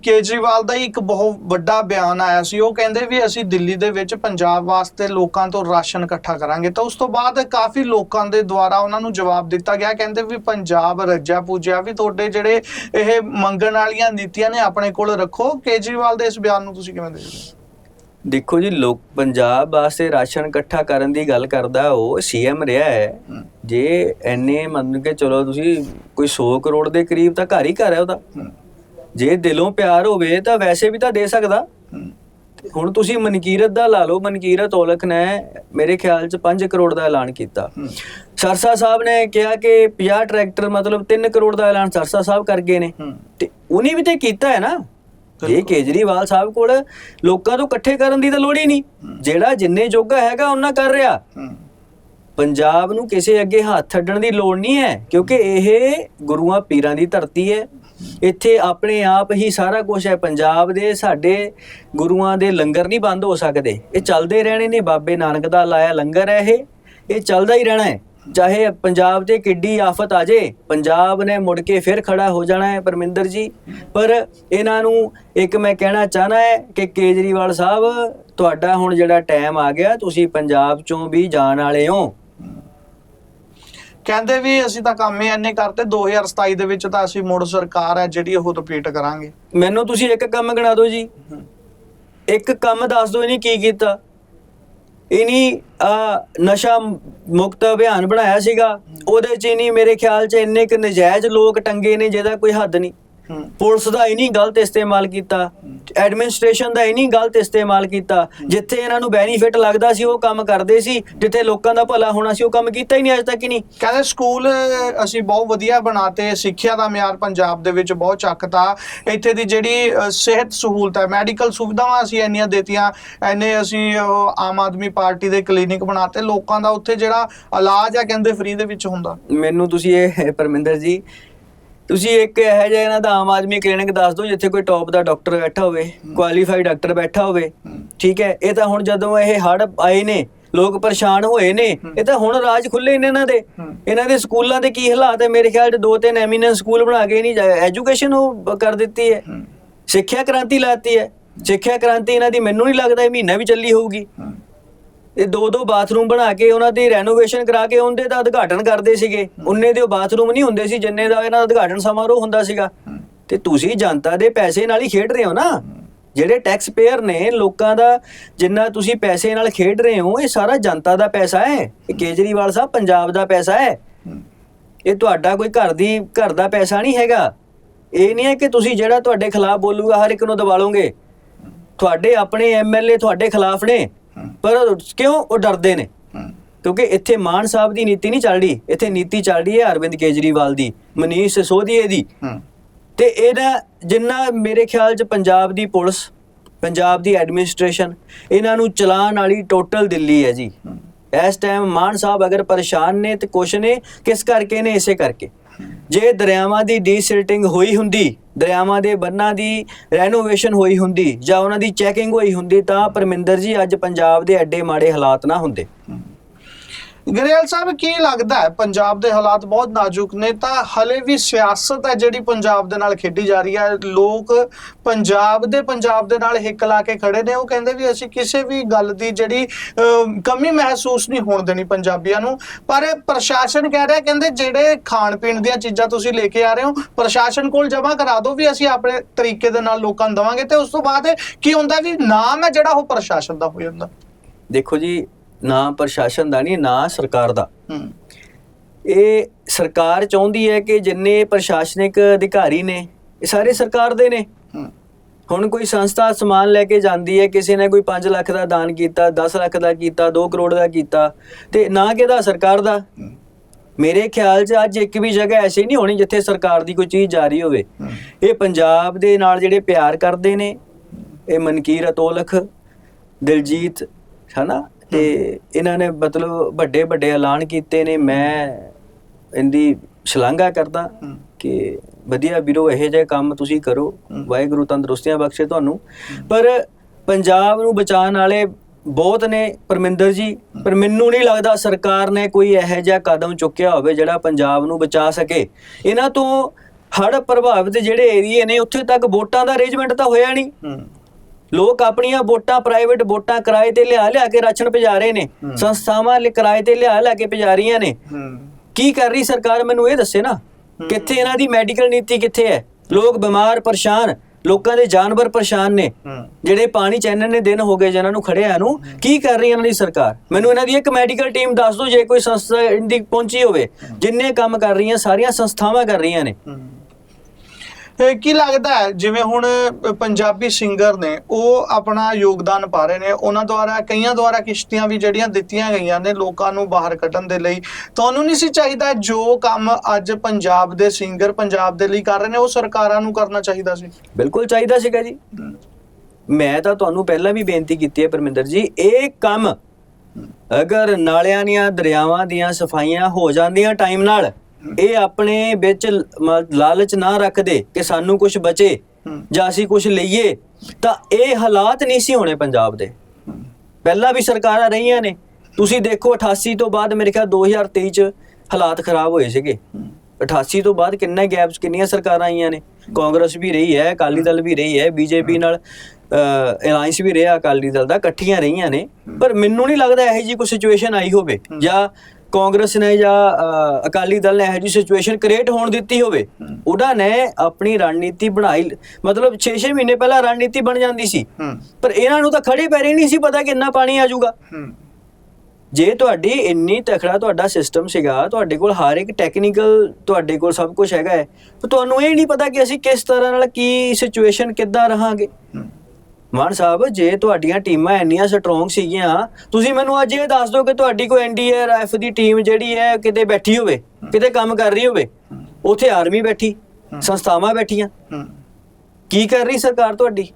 ਕੇਜਰੀਵਾਲ ਦਾ ਇੱਕ ਬਹੁਤ ਵੱਡਾ ਬਿਆਨ ਆਇਆ ਸੀ? ਉਹ ਕਹਿੰਦੇ ਵੀ ਅਸੀਂ ਦਿੱਲੀ ਦੇ ਵਿੱਚ ਪੰਜਾਬ ਵਾਸਤੇ ਲੋਕਾਂ ਤੋਂ ਰਾਸ਼ਨ ਇਕੱਠਾ ਕਰਾਂਗੇ। ਤਾਂ ਉਸ ਤੋਂ ਬਾਅਦ ਕਾਫੀ ਲੋਕਾਂ ਦੇ ਦੁਆਰਾ ਉਹਨਾਂ ਨੂੰ ਜਵਾਬ ਦਿੱਤਾ ਗਿਆ। ਕਹਿੰਦੇ ਵੀ ਪੰਜਾਬ ਰੱਜਾ ਪੂਜਿਆ ਵੀ ਤੁਹਾਡੇ ਜਿਹੜੇ ਇਹ ਮੰਗਣ ਵਾਲੀਆਂ ਨੀਤੀਆਂ ਨੇ ਆਪਣੇ ਕੋਲ ਰੱਖੋ। ਕੇਜਰੀਵਾਲ ਦੇ ਇਸ ਬਿਆਨ ਨੂੰ ਤੁਸੀਂ ਕਿਵੇਂ ਦੇਖਦੇ ਹੋ? ਦੇਖੋ ਜੀ ਲੋਕ ਪੰਜਾਬ ਵਾਸਤੇ ਰਾਸ਼ਨ ਇਕੱਠਾ ਕਰਨ ਦੀ ਗੱਲ ਕਰਦਾ ਉਹ ਸੀਐਮ ਰਿਹਾ ਹੈ। ਜੇ ਐਨੇ ਮੰਨ ਕੇ ਚਲੋ ਤੁਸੀਂ ਕੋਈ 100 ਕਰੋੜ ਦੇ ਕਰੀਬ ਤਾਂ ਘਰ ਹੀ ਘਰ ਹੈ ਉਹਦਾ ਜੇ ਦਿਲੋਂ ਪਿਆਰ ਹੋਵੇ ਤਾਂ ਵੈਸੇ ਵੀ ਤਾਂ ਦੇ ਸਕਦਾ। ਹੁਣ ਤੁਸੀਂ ਮਨਕੀਰਤ ਦਾ ਲਾ ਲਓ ਮਨਕੀਰਤ ਔਲਖ ਨੇ ਮੇਰੇ ਖਿਆਲ ਚ 5 ਕਰੋੜ ਦਾ ਐਲਾਨ ਕੀਤਾ। ਸਰਸਾ ਸਾਹਿਬ ਨੇ ਕਿਹਾ ਕਿ 50 ਟਰੈਕਟਰ ਮਤਲਬ 3 ਕਰੋੜ ਦਾ ਐਲਾਨ ਸਰਸਾ ਸਾਹਿਬ ਕਰ ਗਏ ਨੇ। ਤੇ ਉਹਨੇ ਵੀ ਤੇ ਕੀਤਾ ਹੈ ਨਾ। ਬਿਲਕੁਲ। ਕੇਜਰੀਵਾਲ ਸਾਹਿਬ ਕੋਲ ਲੋਕਾਂ ਤੋਂ ਇਕੱਠੇ ਕਰਨ ਦੀ ਤਾਂ ਲੋੜ ਹੀ ਨਹੀਂ। ਜਿਹੜਾ ਜਿੰਨੇ ਜੋਗਾ ਹੈਗਾ ਉਹਨਾਂ ਕਰ ਰਿਹਾ। ਪੰਜਾਬ ਨੂੰ ਕਿਸੇ ਅੱਗੇ ਹੱਥ ਅੱਡਣ ਦੀ ਲੋੜ ਨਹੀਂ ਹੈ ਕਿਉਂਕਿ ਇਹ ਗੁਰੂਆਂ ਪੀਰਾਂ ਦੀ ਧਰਤੀ ਹੈ। ਇੱਥੇ ਆਪਣੇ ਆਪ ਹੀ ਸਾਰਾ ਕੁਝ ਹੈ। ਪੰਜਾਬ ਦੇ ਸਾਡੇ ਗੁਰੂਆਂ ਦੇ ਲੰਗਰ ਨਹੀਂ ਬੰਦ ਹੋ ਸਕਦੇ। ਇਹ ਚੱਲਦੇ ਰਹਿਣੇ ਨੇ। ਬਾਬੇ ਨਾਨਕ ਦਾ ਲਾਇਆ ਲੰਗਰ ਹੈ ਇਹ। ਇਹ ਚੱਲਦਾ ਹੀ ਰਹਿਣਾ ਹੈ। ਚਾਹੇ ਪੰਜਾਬ ਤੇ ਕਿੱਡੀ ਆਫਤ ਆ ਜੇ ਪੰਜਾਬ ਨੇ ਮੁੜ ਕੇ ਫਿਰ ਖੜਾ ਹੋ ਜਾਣਾ ਹੈ ਪਰਮਿੰਦਰ ਜੀ। ਪਰ ਇਹਨਾਂ ਨੂੰ ਇੱਕ ਮੈਂ ਕਹਿਣਾ ਚਾਹਨਾ ਹੈ ਕਿ ਕੇਜਰੀਵਾਲ ਸਾਹਿਬ ਤੁਹਾਡਾ ਹੁਣ ਜਿਹੜਾ ਟਾਈਮ ਆ ਗਿਆ ਤੁਸੀਂ ਪੰਜਾਬ ਚੋਂ ਵੀ ਜਾਣ ਵਾਲੇ ਹੋ। ਕਹਿੰਦੇ ਵੀ ਅਸੀਂ ਤਾਂ ਕੰਮ ਹੀ ਇੰਨੇ ਕਰਤੇ 2027 ਦੇ ਵਿੱਚ ਤਾਂ ਅਸੀਂ ਮੁੜ ਸਰਕਾਰ ਹੈ ਜਿਹੜੀ ਉਹ ਰਿਪੀਟ ਕਰਾਂਗੇ। ਮੈਨੂੰ ਤੁਸੀਂ ਇੱਕ ਕੰਮ ਗਿਣਾ ਦਿਓ ਜੀ। ਇੱਕ ਕੰਮ ਦੱਸ ਦਿਓ ਇਹਨੇ ਕੀ ਕੀਤਾ। ਇਨੀ ਨਸ਼ਾ ਮੁਕਤ ਅਭਿਆਨ ਬਣਾਇਆ ਸੀਗਾ, ਉਹਦੇ ਚ ਇਨੀ ਮੇਰੇ ਖਿਆਲ ਚ ਇੰਨੇ ਕੁ ਨਜਾਇਜ਼ ਲੋਕ ਟੰਗੇ ਨੇ ਜਿਹਦਾ ਕੋਈ ਹੱਦ ਨਹੀਂ। ਪੁਲਿਸ ਦਾ ਇਨੀ ਗਲਤ ਇਸਤੇਮਾਲ ਕੀਤਾ ਐਡਮਿਨਿਸਟ੍ਰੇਸ਼ਨ ਦਾ ਇਨੀ ਗਲਤ ਇਸਤੇਮਾਲ ਕੀਤਾ ਜਿੱਥੇ ਇਹਨਾਂ ਨੂੰ ਬੈਨੀਫਿਟ ਲੱਗਦਾ ਸੀ ਉਹ ਕੰਮ ਕਰਦੇ ਸੀ ਜਿੱਥੇ ਲੋਕਾਂ ਦਾ ਭਲਾ ਹੋਣਾ ਸੀ ਉਹ ਕੰਮ ਕੀਤਾ ਹੀ ਨਹੀਂ ਅਜੇ ਤੱਕ ਹੀ ਨਹੀਂ। ਕਹਿੰਦੇ ਸਕੂਲ ਅਸੀਂ ਬਹੁਤ ਵਧੀਆ ਬਣਾਤੇ ਸਿੱਖਿਆ ਦਾ ਮਿਆਰ ਪੰਜਾਬ ਦੇ ਵਿੱਚ ਬਹੁਤ ਚੱਕਤਾ। ਇੱਥੇ ਦੀ ਜਿਹੜੀ ਸਿਹਤ ਸਹੂਲਤ ਹੈ ਮੈਡੀਕਲ ਸੁਵਿਧਾਵਾਂ ਅਸੀਂ ਇੰਨੀਆਂ ਦੇਤੀਆਂ ਐਨੇ ਅਸੀਂ ਆਮ ਆਦਮੀ ਪਾਰਟੀ ਦੇ ਕਲੀਨਿਕ ਬਣਾਤੇ ਲੋਕਾਂ ਦਾ ਉੱਥੇ ਜਿਹੜਾ ਇਲਾਜ ਹੈ ਕਹਿੰਦੇ ਫ੍ਰੀ ਦੇ ਵਿੱਚ ਹੁੰਦਾ। ਮੈਨੂੰ ਤੁਸੀਂ ਇਹ ਪਰਮਿੰਦਰ ਜੀ ਤੁਸੀਂ ਇੱਕ ਇਹੋ ਜਿਹਾ ਇਹਨਾਂ ਦਾ ਆਮ ਆਦਮੀ ਕਲੀਨਿਕ ਦੱਸ ਦਿਓ ਜਿੱਥੇ ਕੋਈ ਟੌਪ ਦਾ ਡਾਕਟਰ ਬੈਠਾ ਹੋਵੇ ਕੁਆਲੀਫਾਈਡ ਡਾਕਟਰ ਬੈਠਾ ਹੋਵੇ ਠੀਕ ਹੈ ਇਹ ਤਾਂ ਹੁਣ ਜਦੋਂ ਇਹ ਹੜ ਆਏ ਨੇ ਲੋਕ ਪਰੇਸ਼ਾਨ ਹੋਏ ਨੇ ਇਹ ਤਾਂ ਹੁਣ ਰਾਜ ਖੁੱਲੇ ਨੇ ਇਹਨਾਂ ਦੇ। ਇਹਨਾਂ ਦੇ ਸਕੂਲਾਂ ਦੇ ਕੀ ਹਾਲਾਤ ਹੈ? ਮੇਰੇ ਖਿਆਲ 'ਚ ਦੋ ਤਿੰਨ ਐਮੀਨੈਂਸ ਸਕੂਲ ਬਣਾ ਕੇ ਨਹੀਂ ਐਜੂਕੇਸ਼ਨ ਉਹ ਕਰ ਦਿੱਤੀ ਹੈ। ਸਿੱਖਿਆ ਕ੍ਰਾਂਤੀ ਲਾਤੀ ਹੈ। ਸਿੱਖਿਆ ਕ੍ਰਾਂਤੀ ਇਹਨਾਂ ਦੀ ਮੈਨੂੰ ਨਹੀਂ ਲੱਗਦਾ ਇਹ ਮਹੀਨਾ ਵੀ ਚੱਲੀ ਹੋਊਗੀ। ਇਹ ਦੋ ਦੋ ਬਾਥਰੂਮ ਬਣਾ ਕੇ ਉਹਨਾਂ ਦੀ ਰੈਨੋਵੇਸ਼ਨ ਕਰਾ ਕੇ ਉਹਦੇ ਦਾ ਉਦਘਾਟਨ ਕਰਦੇ ਸੀਗੇ। ਉਨੇ ਦੇ ਉਹ ਬਾਥਰੂਮ ਨਹੀਂ ਹੁੰਦੇ ਸੀ ਜਿੰਨੇ ਦਾ ਇਹਨਾਂ ਦਾ ਉਦਘਾਟਨ ਸਮਾਰੋਹ ਹੁੰਦਾ ਸੀਗਾ। ਤੇ ਤੁਸੀਂ ਜਨਤਾ ਦੇ ਪੈਸੇ ਨਾਲ ਹੀ ਖੇਡ ਰਹੇ ਹੋ ਨਾ? ਜਿਹੜੇ ਟੈਕਸ ਪੇਅਰ ਨੇ ਲੋਕਾਂ ਦਾ ਜਿੰਨਾ ਤੁਸੀਂ ਪੈਸੇ ਨਾਲ ਖੇਡ ਰਹੇ ਹੋ ਇਹ ਸਾਰਾ ਜਨਤਾ ਦਾ ਪੈਸਾ ਹੈ? ਇਹ ਕੇਜਰੀਵਾਲ ਸਾਹਿਬ ਪੰਜਾਬ ਦਾ ਪੈਸਾ ਹੈ? ਇਹ ਤੁਹਾਡਾ ਕੋਈ ਘਰ ਦੀ ਘਰ ਦਾ ਪੈਸਾ ਨਹੀਂ ਹੈਗਾ। ਇਹ ਨਹੀਂ ਹੈ ਕਿ ਤੁਸੀਂ ਜਿਹੜਾ ਤੁਹਾਡੇ ਖਿਲਾਫ ਬੋਲੂਗਾ ਹਰ ਇੱਕ ਨੂੰ ਦਬਾ ਲਓਗੇ। ਤੁਹਾਡੇ ਆਪਣੇ ਐਮਐਲਏ ਤੁਹਾਡੇ ਖਿਲਾਫ ਨੇ। ਪਰ ਕਿਉਂ ਉਹ ਡਰਦੇ ਨੇ? ਕਿਉਂਕਿ ਇੱਥੇ ਮਾਨ ਸਾਹਿਬ ਦੀ ਨੀਤੀ ਨਹੀਂ ਚੱਲ ਰਹੀ ਇੱਥੇ ਨੀਤੀ ਚੱਲ ਰਹੀ ਹੈ ਅਰਵਿੰਦ ਕੇਜਰੀਵਾਲ ਦੀ ਮਨੀਸ਼ ਸਿਸੋਦੀਏ ਦੀ। ਤੇ ਇਹਦਾ ਜਿੰਨਾ ਮੇਰੇ ਖਿਆਲ 'ਚ ਪੰਜਾਬ ਦੀ ਪੁਲਿਸ ਪੰਜਾਬ ਦੀ ਐਡਮਿਨਿਸਟ੍ਰੇਸ਼ਨ ਇਹਨਾਂ ਨੂੰ ਚਲਾਉਣ ਵਾਲੀ ਟੋਟਲ ਦਿੱਲੀ ਹੈ ਜੀ। ਇਸ ਟਾਈਮ ਮਾਨ ਸਾਹਿਬ ਅਗਰ ਪਰੇਸ਼ਾਨ ਨੇ ਤੇ ਕੁਛ ਨੇ ਕਿਸ ਕਰਕੇ ਨੇ? ਇਸੇ ਕਰਕੇ। ਜੇ ਦਰਿਆਵਾਂ ਦੀ ਡੀਸਿਲਟਿੰਗ ਹੋਈ ਹੁੰਦੀ, ਦਰਿਆਵਾਂ ਦੇ ਬੰਨਾਂ ਦੀ ਰੈਨੋਵੇਸ਼ਨ ਹੋਈ ਹੁੰਦੀ ਜਾਂ ਉਹਨਾਂ ਦੀ ਚੈਕਿੰਗ ਹੋਈ ਹੁੰਦੀ ਤਾਂ ਪਰਮਿੰਦਰ ਜੀ ਅੱਜ ਪੰਜਾਬ ਦੇ ਐਡੇ ਮਾੜੇ ਹਾਲਾਤ ਨਾ ਹੁੰਦੇ। ਗਰੇਵਾਲ ਸਾਹਿਬ, ਕੀ ਲੱਗਦਾ ਹੈ? ਪੰਜਾਬ ਦੇ ਹਾਲਾਤ ਬਹੁਤ ਨਾਜ਼ੁਕ ਨੇ, ਤਾਂ ਹਲੇ ਵੀ ਸਿਆਸਤ ਹੈ ਜਿਹੜੀ ਪੰਜਾਬ ਦੇ ਨਾਲ ਖੇਡੀ ਜਾ ਰਹੀ ਹੈ। ਲੋਕ ਪੰਜਾਬ ਦੇ ਪੰਜਾਬ ਦੇ ਨਾਲ ਹਿੱਕ ਲਾ ਕੇ ਖੜੇ ਨੇ। ਉਹ ਕਹਿੰਦੇ ਵੀ ਅਸੀਂ ਕਿਸੇ ਵੀ ਗੱਲ ਦੀ ਜਿਹੜੀ ਕਮੀ ਮਹਿਸੂਸ ਨਹੀਂ ਹੋਣ ਦੇਣੀ ਪੰਜਾਬੀਆਂ ਨੂੰ। ਪਰ ਪ੍ਰਸ਼ਾਸਨ ਕਹਿ ਰਿਹਾ, ਕਹਿੰਦੇ ਜਿਹੜੇ ਖਾਣ ਪੀਣ ਦੀਆਂ ਚੀਜ਼ਾਂ ਤੁਸੀਂ ਲੈ ਕੇ ਆ ਰਹੇ ਹੋ, ਪ੍ਰਸ਼ਾਸਨ ਕੋਲ ਜਮ੍ਹਾਂ ਕਰਾ ਦਿਓ ਵੀ ਅਸੀਂ ਆਪਣੇ ਤਰੀਕੇ ਦੇ ਨਾਲ ਲੋਕਾਂ ਨੂੰ ਦਵਾਂਗੇ। ਤੇ ਉਸ ਤੋਂ ਬਾਅਦ ਕੀ ਹੁੰਦਾ ਵੀ ਨਾਮ ਹੈ ਜਿਹੜਾ ਉਹ ਪ੍ਰਸ਼ਾਸਨ ਦਾ ਹੋ ਜਾਂਦਾ। ਦੇਖੋ ਜੀ ਨਾ ਪ੍ਰਸ਼ਾਸਨ ਦਾ ਨਹੀਂ ਨਾ ਸਰਕਾਰ ਦਾ। ਇਹ ਸਰਕਾਰ ਚਾਹੁੰਦੀ ਹੈ ਕਿ ਜਿੰਨੇ ਪ੍ਰਸ਼ਾਸਨਿਕ ਅਧਿਕਾਰੀ ਨੇ ਇਹ ਸਾਰੇ ਸਰਕਾਰ ਦੇ ਨੇ। ਹੁਣ ਕੋਈ ਸੰਸਥਾ ਸਮਾਨ ਲੈ ਕੇ ਜਾਂਦੀ ਹੈ ਕਿਸੇ ਨੇ ਕੋਈ 5 ਲੱਖ ਦਾ ਦਾਨ ਕੀਤਾ 10 ਲੱਖ ਦਾ ਕੀਤਾ 2 ਕਰੋੜ ਦਾ ਕੀਤਾ ਤੇ ਨਾ ਕਿਹਦਾ ਸਰਕਾਰ ਦਾ? ਮੇਰੇ ਖਿਆਲ 'ਚ ਅੱਜ ਇੱਕ ਵੀ ਜਗ੍ਹਾ ਐਸੀ ਨਹੀਂ ਹੋਣੀ ਜਿੱਥੇ ਸਰਕਾਰ ਦੀ ਕੋਈ ਚੀਜ਼ ਜਾ ਰਹੀ ਹੋਵੇ ਇਹ ਪੰਜਾਬ ਦੇ ਨਾਲ ਜਿਹੜੇ ਪਿਆਰ ਕਰਦੇ ਨੇ ਇਹ ਮਨਕੀਰ ਅਤੋਲਖ ਦਿਲਜੀਤ ਹਨਾ? ਤੇ ਇਹਨਾਂ ਨੇ ਮਤਲਬ ਵੱਡੇ ਵੱਡੇ ਐਲਾਨ ਕੀਤੇ ਨੇ। ਮੈਂ ਇਹਦੀ ਸ਼ਲਾਘਾ ਕਰਦਾ। ਕਿ ਵਧੀਆ ਵੀਰੋ ਇਹੋ ਜਿਹੇ ਕੰਮ ਤੁਸੀਂ ਕਰੋ। ਵਾਹਿਗੁਰੂ ਤੰਦਰੁਸਤੀਆਂ ਬਖਸ਼ੇ ਤੁਹਾਨੂੰ। ਪਰ ਪੰਜਾਬ ਨੂੰ ਬਚਾਉਣ ਵਾਲੇ ਬਹੁਤ ਨੇ ਪਰਮਿੰਦਰ ਜੀ। ਪਰ ਮੈਨੂੰ ਨਹੀਂ ਲੱਗਦਾ ਸਰਕਾਰ ਨੇ ਕੋਈ ਇਹੋ ਜਿਹਾ ਕਦਮ ਚੁੱਕਿਆ ਹੋਵੇ ਜਿਹੜਾ ਪੰਜਾਬ ਨੂੰ ਬਚਾ ਸਕੇ। ਇਹਨਾਂ ਤੋਂ ਹੜ੍ਹ ਪ੍ਰਭਾਵਿਤ ਜਿਹੜੇ ਏਰੀਏ ਨੇ ਉੱਥੇ ਤੱਕ ਵੋਟਾਂ ਦਾ ਅਰੇਂਜਮੈਂਟ ਤਾਂ ਹੋਇਆ ਨਹੀਂ। ਲੋਕ ਆਪਣੀਆਂ ਵੋਟਾਂ ਪ੍ਰਾਈਵੇਟ ਵੋਟਾਂ ਕਿਰਾਏ ਤੇ ਲਿਆ ਲਿਆ ਕੇ ਰਾਸ਼ਨ ਭਜਾ ਰਹੇ ਨੇ। ਸੰਸਥਾਵਾਂ ਲਈ ਕਿਰਾਏ ਤੇ ਲਿਆ ਲਿਆ ਕੇ ਭਜਾ ਰਹੀਆਂ ਨੇ। ਕੀ ਕਰ ਰਹੀ ਸਰਕਾਰ? ਮੈਨੂੰ ਇਹ ਦੱਸੇ ਨਾ ਕਿੱਥੇ ਇਹਨਾਂ ਦੀ ਮੈਡੀਕਲ ਨੀਤੀ ਕਿੱਥੇ ਹੈ? ਲੋਕ ਬਿਮਾਰ ਪਰੇਸ਼ਾਨ ਲੋਕਾਂ ਦੇ ਜਾਨਵਰ ਪਰੇਸ਼ਾਨ ਨੇ। ਜਿਹੜੇ ਪਾਣੀ ਚ ਇੰਨੇ ਨੇ ਦਿਨ ਹੋ ਗਏ ਜਿਹਨਾਂ ਨੂੰ ਖੜਿਆ ਨੂੰ। ਕੀ ਕਰ ਰਹੀ ਇਹਨਾਂ ਦੀ ਸਰਕਾਰ? ਮੈਨੂੰ ਇਹਨਾਂ ਦੀ ਇੱਕ ਮੈਡੀਕਲ ਟੀਮ ਦੱਸ ਦਿਓ ਜੇ ਕੋਈ ਸੰਸਥਾ ਇੰਦੀ ਪਹੁੰਚੀ ਹੋਵੇ। ਜਿੰਨੇ ਕੰਮ ਕਰ ਰਹੀਆਂ ਸਾਰੀਆਂ ਸੰਸਥਾਵਾਂ ਕਰ ਰਹੀਆਂ ਨੇ। ਕੀ ਲੱਗਦਾ ਹੈ ਜਿਵੇਂ ਹੁਣ ਪੰਜਾਬੀ ਸਿੰਗਰ ਨੇ ਉਹ ਆਪਣਾ ਯੋਗਦਾਨ ਪਾ ਰਹੇ ਨੇ ਉਹਨਾਂ ਦੁਆਰਾ ਕਈਆਂ ਦੁਆਰਾ ਕਿਸ਼ਤੀਆਂ ਵੀ ਜਿਹੜੀਆਂ ਦਿੱਤੀਆਂ ਗਈਆਂ ਨੇ ਲੋਕਾਂ ਨੂੰ ਬਾਹਰ ਕੱਢਣ ਦੇ ਲਈ। ਤੁਹਾਨੂੰ ਨਹੀਂ ਸੀ ਚਾਹੀਦਾ ਜੋ ਕੰਮ ਅੱਜ ਪੰਜਾਬ ਦੇ ਸਿੰਗਰ ਪੰਜਾਬ ਦੇ ਲਈ ਕਰ ਰਹੇ ਨੇ ਉਹ ਸਰਕਾਰਾਂ ਨੂੰ ਕਰਨਾ ਚਾਹੀਦਾ ਸੀ? ਬਿਲਕੁਲ ਚਾਹੀਦਾ ਸੀਗਾ ਜੀ। ਮੈਂ ਤਾਂ ਤੁਹਾਨੂੰ ਪਹਿਲਾਂ ਵੀ ਬੇਨਤੀ ਕੀਤੀ ਹੈ ਪਰਮਿੰਦਰ ਜੀ ਇਹ ਕੰਮ ਅਗਰ ਨਾਲਿਆਂ ਦੀਆਂ ਦਰਿਆਵਾਂ ਦੀਆਂ ਸਫਾਈਆਂ ਹੋ ਜਾਂਦੀਆਂ ਟਾਈਮ ਨਾਲ ਇਹ ਆਪਣੇ ਵਿੱਚ ਲਾਲਚ ਨਾ ਰੱਖਦੇ ਕਿ ਸਾਨੂੰ ਕੁਝ ਬਚੇ। ਜਾਂ ਅਸੀਂ ਕੁਝ ਲਈਏ ਤਾਂ ਇਹ ਹਾਲਾਤ ਨਹੀਂ ਸੀ ਹੋਣੇ ਪੰਜਾਬ ਦੇ। ਪਹਿਲਾਂ ਵੀ ਸਰਕਾਰਾਂ ਰਹੀਆਂ ਨੇ। ਤੁਸੀਂ ਦੇਖੋ 88 ਤੋਂ ਬਾਅਦ ਮੇਰੇ ਖਿਆਲ 2023 ਚ ਹਾਲਾਤ ਖਰਾਬ ਹੋਏ ਸੀਗੇ। 88 ਤੋਂ ਬਾਅਦ ਕਿੰਨੇ ਗੈਪਸ ਕਿੰਨੀਆਂ ਸਰਕਾਰਾਂ ਆਈਆਂ ਨੇ? ਕਾਂਗਰਸ ਵੀ ਰਹੀ ਹੈ ਅਕਾਲੀ ਦਲ ਵੀ ਰਹੀ ਹੈ ਬੀਜੇਪੀ ਨਾਲ ਅਲਾਈਅੰਸ ਵੀ ਰਿਹਾ ਅਕਾਲੀ ਦਲ ਦਾ ਇਕੱਠੀਆਂ ਰਹੀਆਂ ਨੇ। ਪਰ ਮੈਨੂੰ ਨਹੀਂ ਲੱਗਦਾ ਇਹੋ ਜੀ ਕੋਈ ਸਿਚੁਏਸ਼ਨ ਆਈ ਹੋਵੇ ਜਾਂ ਕਾਂਗਰਸ ਨੇ ਜਾਂ ਅਕਾਲੀ ਦਲ ਨੇ ਇਹੋ ਜੀ ਸਿਚੁਏਸ਼ਨ ਕ੍ਰੀਏਟ ਹੋਣ ਦਿੱਤੀ ਹੋਵੇ ਉਹਨਾਂ ਨੇ ਆਪਣੀ ਰਣਨੀਤੀ ਬਣਾਈ ਮਤਲਬ 6-6 ਮਹੀਨੇ ਪਹਿਲਾਂ ਰਣਨੀਤੀ ਬਣ ਜਾਂਦੀ ਸੀ ਪਰ ਇਹਨਾਂ ਨੂੰ ਤਾਂ ਖੜੇ ਪੈਰੇ ਨਹੀਂ ਸੀ ਪਤਾ ਕਿ ਇੰਨਾ ਪਾਣੀ ਆ ਜਾਊਗਾ। ਜੇ ਤੁਹਾਡੀ ਇੰਨੀ ਤਕੜਾ ਤੁਹਾਡਾ ਸਿਸਟਮ ਸੀਗਾ ਤੁਹਾਡੇ ਕੋਲ ਹਰ ਇੱਕ ਟੈਕਨੀਕਲ ਤੁਹਾਡੇ ਕੋਲ ਸਭ ਕੁਝ ਹੈਗਾ ਹੈ ਤੁਹਾਨੂੰ ਇਹ ਨਹੀਂ ਪਤਾ ਕਿ ਅਸੀਂ ਕਿਸ ਤਰ੍ਹਾਂ ਨਾਲ ਕੀ ਸਿਚੁਏਸ਼ਨ ਕਿੱਦਾਂ ਰਹਾਂਗੇ। ਮਾਨ ਸਾਹਿਬ ਜੇ ਤੁਹਾਡੀਆਂ ਟੀਮਾਂ ਇੰਨੀਆਂ ਸਟਰੋਂਗ ਸੀਗੀਆਂ ਤੁਸੀਂ ਮੈਨੂੰ ਅੱਜ ਇਹ ਦੱਸ ਦਿਓ ਕਿ ਤੁਹਾਡੀ ਕੋਈ ਐਨਡੀਆਰਐਫ ਦੀ ਟੀਮ ਜਿਹੜੀ ਹੈ ਕਿਤੇ ਬੈਠੀ ਹੋਵੇ ਕਿਤੇ ਕੰਮ ਕਰ ਰਹੀ ਹੋਵੇ ਉੱਥੇ ਆਰਮੀ ਬੈਠੀ ਸੰਸਥਾਵਾਂ ਬੈਠੀਆਂ। ਕੀ ਕਰ ਰਹੀ ਸਰਕਾਰ ਤੁਹਾਡੀ?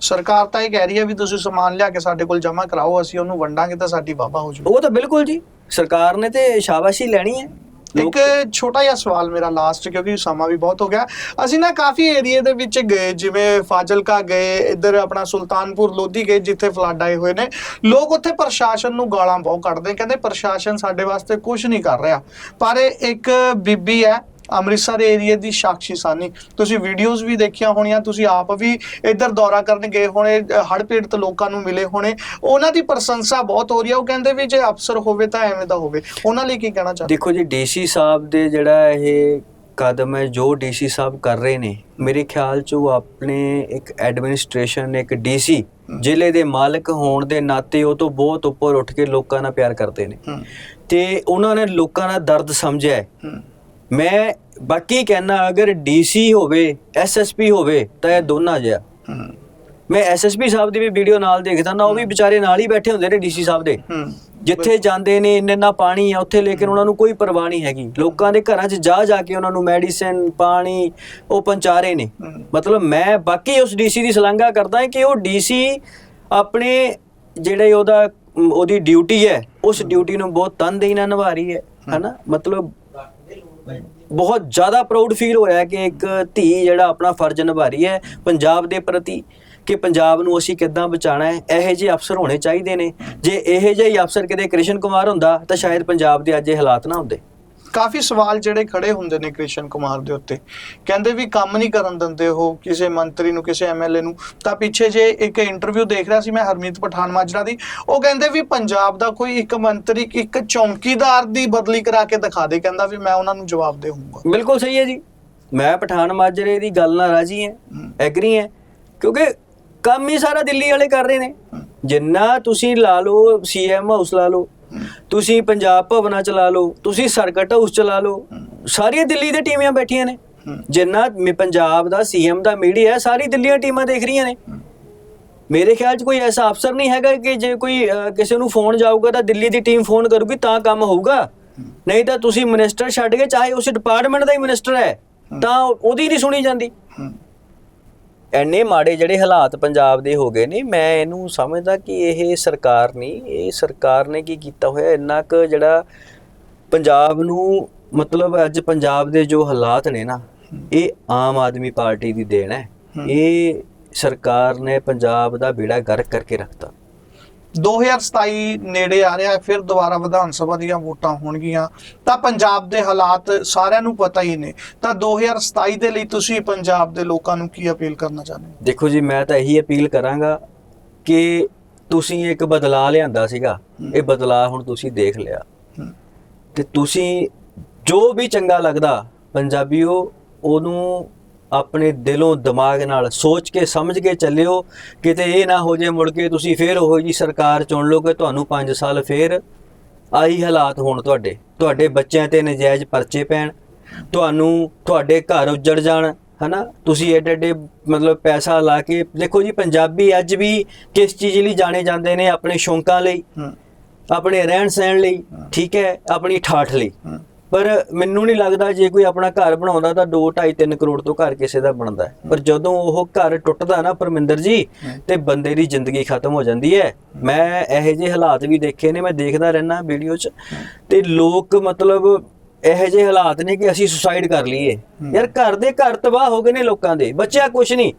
ਸਰਕਾਰ ਤਾਂ ਇਹ ਕਹਿ ਰਹੀ ਹੈ ਵੀ ਤੁਸੀਂ ਸਮਾਨ ਲਿਆ ਕੇ ਸਾਡੇ ਕੋਲ ਜਮ੍ਹਾਂ ਕਰਾਓ ਅਸੀਂ ਉਹਨੂੰ ਵੰਡਾਂਗੇ ਤਾਂ ਸਾਡੀ ਵਾਹਵਾ ਹੋ ਜਾਊ ਉਹ ਤਾਂ ਬਿਲਕੁਲ ਜੀ ਸਰਕਾਰ ਨੇ ਤੇ ਸ਼ਾਬਾਸ਼ੀ ਲੈਣੀ ਹੈ। ਇੱਕ ਛੋਟਾ ਜਿਹਾ ਸਵਾਲ ਮੇਰਾ ਲਾਸਟ ਕਿਉਂਕਿ ਸਮਾਂ ਵੀ ਬਹੁਤ ਹੋ ਗਿਆ। ਅਸੀਂ ਨਾ ਕਾਫੀ ਏਰੀਏ ਦੇ ਵਿੱਚ ਗਏ ਜਿਵੇਂ ਫਾਜ਼ਿਲਕਾ ਗਏ ਇੱਧਰ ਆਪਣਾ ਸੁਲਤਾਨਪੁਰ ਲੋਧੀ ਗਏ ਜਿੱਥੇ ਫਲੱਡ ਆਏ ਹੋਏ ਨੇ। ਲੋਕ ਉੱਥੇ ਪ੍ਰਸ਼ਾਸਨ ਨੂੰ ਗਾਲਾਂ ਬਹੁਤ ਕੱਢਦੇ ਕਹਿੰਦੇ ਪ੍ਰਸ਼ਾਸਨ ਸਾਡੇ ਵਾਸਤੇ ਕੁਝ ਨਹੀਂ ਕਰ ਰਿਹਾ। ਪਰ ਇੱਕ ਬੀਬੀ ਹੈ ਅੰਮ੍ਰਿਤਸਰ ਏਰੀਏ ਦੀ ਸਾਕਸ਼ੀ ਸਾਨੀ। ਤੁਸੀਂ ਵੀਡੀਓਜ਼ ਵੀ ਦੇਖੀਆਂ ਹੋਣੀਆਂ ਤੁਸੀਂ ਆਪ ਵੀ ਇੱਧਰ ਦੌਰਾ ਕਰਨ ਗਏ ਹੋਣੇ ਹੜ੍ਹ ਪੀੜਤ ਲੋਕਾਂ ਨੂੰ ਮਿਲੇ ਹੋਣੇ। ਉਹਨਾਂ ਦੀ ਪ੍ਰਸ਼ੰਸਾ ਬਹੁਤ ਹੋ ਰਹੀ ਹੈ ਉਹ ਕਹਿੰਦੇ ਵੀ ਜੇ ਅਫਸਰ ਹੋਵੇ ਤਾਂ ਐਵੇਂ ਦਾ ਹੋਵੇ। ਉਹਨਾਂ ਲਈ ਕੀ ਕਹਿਣਾ ਚਾਹੁੰਦੇ? ਦੇਖੋ ਜੀ ਡੀਸੀ ਸਾਹਿਬ ਦੇ ਜਿਹੜਾ ਇਹ ਕਦਮ ਹੈ ਜੋ ਡੀਸੀ ਸਾਹਿਬ ਕਰ ਰਹੇ ਨੇ ਮੇਰੇ ਖਿਆਲ ਚ ਉਹ ਆਪਣੇ ਇੱਕ ਐਡਮਿਨਿਸਟ੍ਰੇਸ਼ਨ ਇੱਕ ਡੀਸੀ ਜ਼ਿਲ੍ਹੇ ਦੇ ਮਾਲਕ ਹੋਣ ਦੇ ਨਾਤੇ ਉਹ ਤੋਂ ਬਹੁਤ ਉੱਪਰ ਉੱਠ ਕੇ ਲੋਕਾਂ ਨਾਲ ਪਿਆਰ ਕਰਦੇ ਨੇ। ਤੇ ਉਹਨਾਂ ਨੇ ਲੋਕਾਂ ਦਾ ਦਰਦ ਸਮਝਿਆ ਮੈਂ ਬਾਕੀ ਕਹਿਣਾ ਅਗਰ ਡੀਸੀ ਹੋਵੇ ਐਸਐਸਪੀ ਹੋਵੇ ਤਾਂ ਇਹ ਦੋਨਾਂ ਹੂੰ। ਮੈਂ ਐਸਐਸਪੀ ਸਾਹਿਬ ਦੀ ਵੀ ਵੀਡੀਓ ਨਾਲ ਦੇਖਦਾ ਨਾ ਉਹ ਵੀ ਵਿਚਾਰੇ ਨਾਲ ਹੀ ਬੈਠੇ ਹੁੰਦੇ ਨੇ ਡੀਸੀ ਸਾਹਿਬ ਦੇ। ਜਿੱਥੇ ਜਾਂਦੇ ਨੇ ਇੰਨੇ ਨਾ ਪਾਣੀ ਆ ਉੱਥੇ ਲੇਕਿਨ ਉਹਨਾਂ ਨੂੰ ਕੋਈ ਪਰਵਾਹ ਨਹੀਂ ਹੈਗੀ। ਲੋਕਾਂ ਦੇ ਘਰਾਂ 'ਚ ਜਾ ਜਾ ਕੇ ਉਹਨਾਂ ਨੂੰ ਮੈਡੀਸਿਨ ਪਾਣੀ ਉਹ ਪਹੁੰਚਾ ਰਹੇ ਨੇ। ਮਤਲਬ ਮੈਂ ਬਾਕੀ ਉਸ ਡੀਸੀ ਦੀ ਸ਼ਲਾਘਾ ਕਰਦਾ ਕਿ ਉਹ ਡੀਸੀ ਆਪਣੇ ਜਿਹੜੇ ਉਹਦਾ ਉਹਦੀ ਡਿਊਟੀ ਹੈ ਉਸ ਡਿਊਟੀ ਨੂੰ ਬਹੁਤ ਤਨਦੇਹੀ ਨਾਲ ਨਿਭਾ ਰਹੀ ਹੈ। ਹਨਾ? ਮਤਲਬ ਬਹੁਤ ਜ਼ਿਆਦਾ ਪ੍ਰਾਊਡ ਫੀਲ ਹੋ ਰਿਹਾ ਕਿ ਇੱਕ ਧੀ ਜਿਹੜਾ ਆਪਣਾ ਫਰਜ਼ ਨਿਭਾ ਰਹੀ ਹੈ ਪੰਜਾਬ ਦੇ ਪ੍ਰਤੀ, ਕਿ ਪੰਜਾਬ ਨੂੰ ਅਸੀਂ ਕਿੱਦਾਂ ਬਚਾਣਾ ਹੈ, ਇਹੋ ਜਿਹੇ ਅਫਸਰ ਹੋਣੇ ਚਾਹੀਦੇ ਨੇ। ਜੇ ਇਹੋ ਜਿਹੇ ਅਫਸਰ ਕਿਤੇ ਕ੍ਰਿਸ਼ਨ ਕੁਮਾਰ ਹੁੰਦਾ, ਤਾਂ ਸ਼ਾਇਦ ਪੰਜਾਬ ਦੇ ਅੱਜ ਇਹ ਹਾਲਾਤ ਨਾ ਹੁੰਦੇ। ਕਾਫੀ ਸਵਾਲ ਜਿਹੜੇ ਖੜੇ ਹੁੰਦੇ ਨੇ ਕ੍ਰਿਸ਼ਨ ਕੁਮਾਰ ਦੇ ਉੱਤੇ। ਕਹਿੰਦੇ ਵੀ ਕੰਮ ਨਹੀਂ ਕਰਨ ਦਿੰਦੇ ਉਹ ਕਿਸੇ ਮੰਤਰੀ ਨੂੰ ਕਿਸੇ ਐਮਐਲਏ ਨੂੰ। ਤਾਂ ਪਿੱਛੇ ਜੇ ਇੱਕ ਇੰਟਰਵਿਊ ਦੇਖ ਰਿਹਾ ਸੀ ਮੈਂ ਹਰਮੀਤ ਪਠਾਨ ਮਾਜਰਾ ਦੀ ਉਹ ਕਹਿੰਦੇ ਵੀ ਪੰਜਾਬ ਦਾ ਕੋਈ ਇੱਕ ਮੰਤਰੀ ਇੱਕ ਚੌਂਕੀਦਾਰ ਦੀ ਬਦਲੀ ਕਰਾ ਕੇ ਦਿਖਾ ਦੇ। ਕਹਿੰਦਾ ਵੀ ਮੈਂ ਉਹਨਾਂ ਨੂੰ ਜਵਾਬ ਦੇਵਾਂਗਾ। ਬਿਲਕੁਲ ਸਹੀ ਹੈ ਜੀ। ਮੈਂ ਪਠਾਨ ਮਾਜਰੇ ਦੀ ਗੱਲ ਨਾਲ ਰਾਜੀ ਹਾਂ ਐਗਰੀ ਹਾਂ ਕਿਉਂਕਿ ਕੰਮ ਹੀ ਸਾਰਾ ਦਿੱਲੀ ਵਾਲੇ ਕਰ ਰਹੇ ਨੇ। ਜਿੰਨਾ ਤੁਸੀਂ ਲਾ ਲਓ ਸੀਐਮ ਹਾਊਸ ਲਾ ਲਓ ਤੁਸੀਂ ਪੰਜਾਬ ਭਵਨਾ ਚਲਾ ਲਾ ਲਓ, ਤੁਸੀਂ ਸਰਕਟ ਹਾਊਸ ਚ ਲਓ, ਸਾਰੀਆਂ ਦਿੱਲੀ ਦੇ ਟੀਮਾਂ ਬੈਠੀਆਂ ਨੇ। ਜਿੰਨਾ ਪੰਜਾਬ ਦਾ ਸੀਐਮ ਦਾ ਮੀਡੀਆ ਹੈ, ਸਾਰੀ ਦਿੱਲੀਆਂ ਟੀਮਾਂ ਦੇਖ ਰਹੀਆਂ ਨੇ। ਮੇਰੇ ਖਿਆਲ 'ਚ ਕੋਈ ਐਸਾ ਅਫਸਰ ਨਹੀਂ ਹੈਗਾ ਕਿ ਜੇ ਕੋਈ ਕਿਸੇ ਨੂੰ ਫੋਨ ਜਾਊਗਾ ਤਾਂ ਦਿੱਲੀ ਦੀ ਟੀਮ ਫੋਨ ਕਰੂਗੀ, ਤਾਂ ਕੰਮ ਹੋਊਗਾ। ਨਹੀਂ ਤਾਂ ਤੁਸੀਂ ਮਿਨਿਸਟਰ ਛੱਡ ਕੇ, ਚਾਹੇ ਉਸ ਡਿਪਾਰਟਮੈਂਟ ਦਾ ਹੀ ਮਿਨਿਸਟਰ ਹੈ, ਤਾਂ ਉਹਦੀ ਨਹੀਂ ਸੁਣੀ ਜਾਂਦੀ। ਐਨੇ ਮਾੜੇ ਜਿਹੜੇ ਹਾਲਾਤ ਪੰਜਾਬ ਦੇ ਹੋ ਗਏ ਨੇ ਮੈਂ ਇਹਨੂੰ ਸਮਝਦਾ ਕਿ ਇਹ ਸਰਕਾਰ ਨਹੀਂ ਇਹ ਸਰਕਾਰ ਨੇ ਕੀ ਕੀਤਾ ਹੋਇਆ ਇੰਨਾ ਕੁ ਜਿਹੜਾ ਪੰਜਾਬ ਨੂੰ ਮਤਲਬ ਅੱਜ ਪੰਜਾਬ ਦੇ ਜੋ ਹਾਲਾਤ ਨੇ ਨਾ ਇਹ ਆਮ ਆਦਮੀ ਪਾਰਟੀ ਦੀ ਦੇਣ ਹੈ। ਇਹ ਸਰਕਾਰ ਨੇ ਪੰਜਾਬ ਦਾ ਬੇੜਾ ਗਰਕ ਕਰਕੇ ਰੱਖਤਾ। 2027 ਨੇੜੇ ਆ ਰਿਹਾ ਹੈ, ਫਿਰ ਦੁਬਾਰਾ ਵਿਧਾਨ ਸਭਾ ਦੀਆਂ ਵੋਟਾਂ ਹੋਣਗੀਆਂ। ਤਾਂ ਪੰਜਾਬ ਦੇ ਹਾਲਾਤ ਸਾਰਿਆਂ ਨੂੰ ਪਤਾ ਹੀ ਨੇ। ਤਾਂ 2027 ਦੇ ਲਈ ਤੁਸੀਂ ਪੰਜਾਬ ਦੇ ਲੋਕਾਂ ਨੂੰ ਕੀ ਅਪੀਲ ਕਰਨਾ ਚਾਹੁੰਦੇ ਹੋ? ਦੇਖੋ ਜੀ ਮੈਂ ਤਾਂ ਇਹੀ ਅਪੀਲ ਕਰਾਂਗਾ ਕਿ ਤੁਸੀਂ ਇੱਕ ਬਦਲਾਅ ਲਿਆਂਦਾ ਸੀਗਾ। ਇਹ ਬਦਲਾਅ ਹੁਣ ਤੁਸੀਂ ਦੇਖ ਲਿਆ। ਤੇ ਤੁਸੀਂ ਜੋ ਵੀ ਚੰਗਾ ਲੱਗਦਾ ਪੰਜਾਬੀਓ ਉਹਨੂੰ ਆਪਣੇ ਦਿਲੋਂ ਦਿਮਾਗ ਨਾਲ ਸੋਚ ਕੇ ਸਮਝ ਕੇ ਚੱਲਿਓ। ਕਿਤੇ ਇਹ ਨਾ ਹੋ ਜੇ ਮੁੜ ਕੇ ਤੁਸੀਂ ਫੇਰ ਉਹੋ ਜੀ ਸਰਕਾਰ ਚੁਣ ਲਓਗੇ ਤੁਹਾਨੂੰ 5 ਸਾਲ ਫੇਰ ਆਹੀ ਹਾਲਾਤ ਹੋਣ ਤੁਹਾਡੇ। ਤੁਹਾਡੇ ਬੱਚਿਆਂ ਤੇ ਨਜਾਇਜ਼ ਪਰਚੇ ਪੈਣ। ਤੁਹਾਨੂੰ ਤੁਹਾਡੇ ਘਰ ਉੱਜੜ ਜਾਣ ਹਨਾ? ਤੁਸੀਂ ਏਡੇ ਏਡੇ ਮਤਲਬ ਪੈਸਾ ਲਾ ਕੇ ਦੇਖੋ ਜੀ ਪੰਜਾਬੀ ਅੱਜ ਵੀ ਕਿਸ ਚੀਜ਼ ਲਈ ਜਾਣੇ ਜਾਂਦੇ ਨੇ? ਆਪਣੇ ਸ਼ੌਂਕਾਂ ਲਈ ਆਪਣੇ ਰਹਿਣ ਸਹਿਣ ਲਈ ਠੀਕ ਹੈ? ਆਪਣੀ ਠਾਠ ਲਈ। ਪਰ ਮੈਨੂੰ ਨਹੀਂ ਲੱਗਦਾ ਜੇ ਕੋਈ ਆਪਣਾ ਘਰ ਬਣਾਉਂਦਾ ਤਾਂ 2 2.5 3 ਕਰੋੜ ਤੋਂ ਘਰ ਕਿਸੇ ਦਾ ਬਣਦਾ। ਪਰ ਜਦੋਂ ਉਹ ਘਰ ਟੁੱਟਦਾ ਨਾ ਪਰਮਿੰਦਰ ਜੀ ਤੇ ਬੰਦੇ ਦੀ ਜ਼ਿੰਦਗੀ ਖਤਮ ਹੋ ਜਾਂਦੀ ਹੈ। ਮੈਂ ਇਹੋ ਜਿਹੇ ਹਾਲਾਤ ਵੀ ਦੇਖੇ ਨੇ ਮੈਂ ਦੇਖਦਾ ਰਹਿਣਾ ਵੀਡੀਓ 'ਚ। ਤੇ ਲੋਕ ਮਤਲਬ ਇਹੋ ਜਿਹੇ ਹਾਲਾਤ ਨੇ ਕਿ ਅਸੀਂ ਸੁਸਾਈਡ ਕਰ ਲਈਏ। ਯਾਰ ਘਰ ਦੇ ਘਰ ਤਬਾਹ ਹੋ ਗਏ ਨੇ ਲੋਕਾਂ ਦੇ ਬੱਚਿਆ ਕੁਛ ਨਹੀਂ।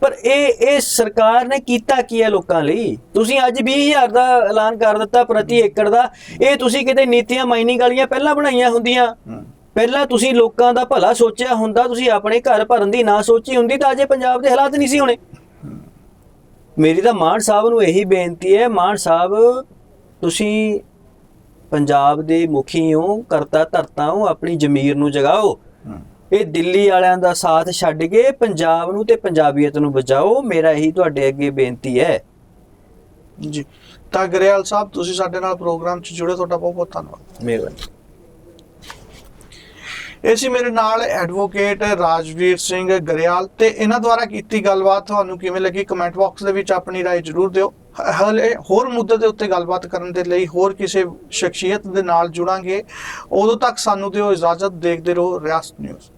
ਪਰ ਇਹ ਇਹ ਸਰਕਾਰ ਨੇ ਕੀਤਾ ਕੀ ਹੈ ਲੋਕਾਂ ਲਈ? ਤੁਸੀਂ ਅੱਜ 20000 ਦਾ ਐਲਾਨ ਕਰ ਦਿੱਤਾ ਪ੍ਰਤੀ ਏਕੜ ਦਾ। ਇਹ ਤੁਸੀਂ ਕਿਤੇ ਨੀਤੀਆਂ ਮਾਈਨਿੰਗ ਵਾਲੀਆਂ ਪਹਿਲਾਂ ਬਣਾਈਆਂ ਹੁੰਦੀਆਂ। ਪਹਿਲਾਂ ਤੁਸੀਂ ਲੋਕਾਂ ਦਾ ਭਲਾ ਸੋਚਿਆ ਹੁੰਦਾ ਤੁਸੀਂ ਆਪਣੇ ਘਰ ਭਰਨ ਦੀ ਨਾ ਸੋਚੀ ਹੁੰਦੀ ਤਾਂ ਅਜੇ ਪੰਜਾਬ ਦੇ ਹਾਲਾਤ ਨਹੀਂ ਸੀ ਹੋਣੇ। ਮੇਰੀ ਤਾਂ ਮਾਨ ਸਾਹਿਬ ਨੂੰ ਇਹੀ ਬੇਨਤੀ ਹੈ ਮਾਨ ਸਾਹਿਬ ਤੁਸੀਂ ਪੰਜਾਬ ਦੇ ਮੁਖੀ ਹੋ ਕਰਤਾ ਧਰਤਾ ਹੋ ਆਪਣੀ ਜ਼ਮੀਰ ਨੂੰ ਜਗਾਓ। ਇਹ ਦਿੱਲੀ ਵਾਲਿਆਂ ਦਾ ਸਾਥ ਛੱਡ ਕੇ ਪੰਜਾਬ ਨੂੰ ਤੇ ਪੰਜਾਬੀਅਤ ਨੂੰ ਬਚਾਓ ਮੇਰਾ ਇਹੀ ਤੁਹਾਡੇ ਅੱਗੇ ਬੇਨਤੀ ਹੈ ਜੀ ਤਾਂ ਗਰੇਵਾਲ ਸਾਹਿਬ ਤੁਸੀਂ ਸਾਡੇ ਨਾਲ ਪ੍ਰੋਗਰਾਮ 'ਚ ਜੁੜੇ ਤੁਹਾਡਾ ਬਹੁਤ ਬਹੁਤ ਧੰਨਵਾਦ ਮਿਹਰਬਾਨੀ ਇਹ ਸੀ ਮੇਰੇ ਨਾਲ ਐਡਵੋਕੇਟ ਰਾਜਵੀਰ ਸਿੰਘ ਗਰੇਵਾਲ ਤੇ ਇਹਨਾਂ ਦੁਆਰਾ ਕੀਤੀ ਗੱਲਬਾਤ ਤੁਹਾਨੂੰ ਕਿਵੇਂ ਲੱਗੀ ਕਮੈਂਟ ਬਾਕਸ ਦੇ ਵਿੱਚ ਆਪਣੀ رائے ਜ਼ਰੂਰ ਦਿਓ ਹ- ਹਲੇ ਹੋਰ ਮੁੱਦੇ ਦੇ ਉੱਤੇ ਗੱਲਬਾਤ ਕਰਨ ਦੇ ਲਈ ਹੋਰ ਕਿਸੇ ਸ਼ਖਸੀਅਤ ਦੇ ਨਾਲ ਜੁੜਾਂਗੇ ਉਦੋਂ ਤੱਕ ਸਾਨੂੰ ਦਿਓ ਇਜਾਜ਼ਤ ਦੇਖਦੇ ਰਹੋ ਰਿਆਸਤ ਨਿਊਜ਼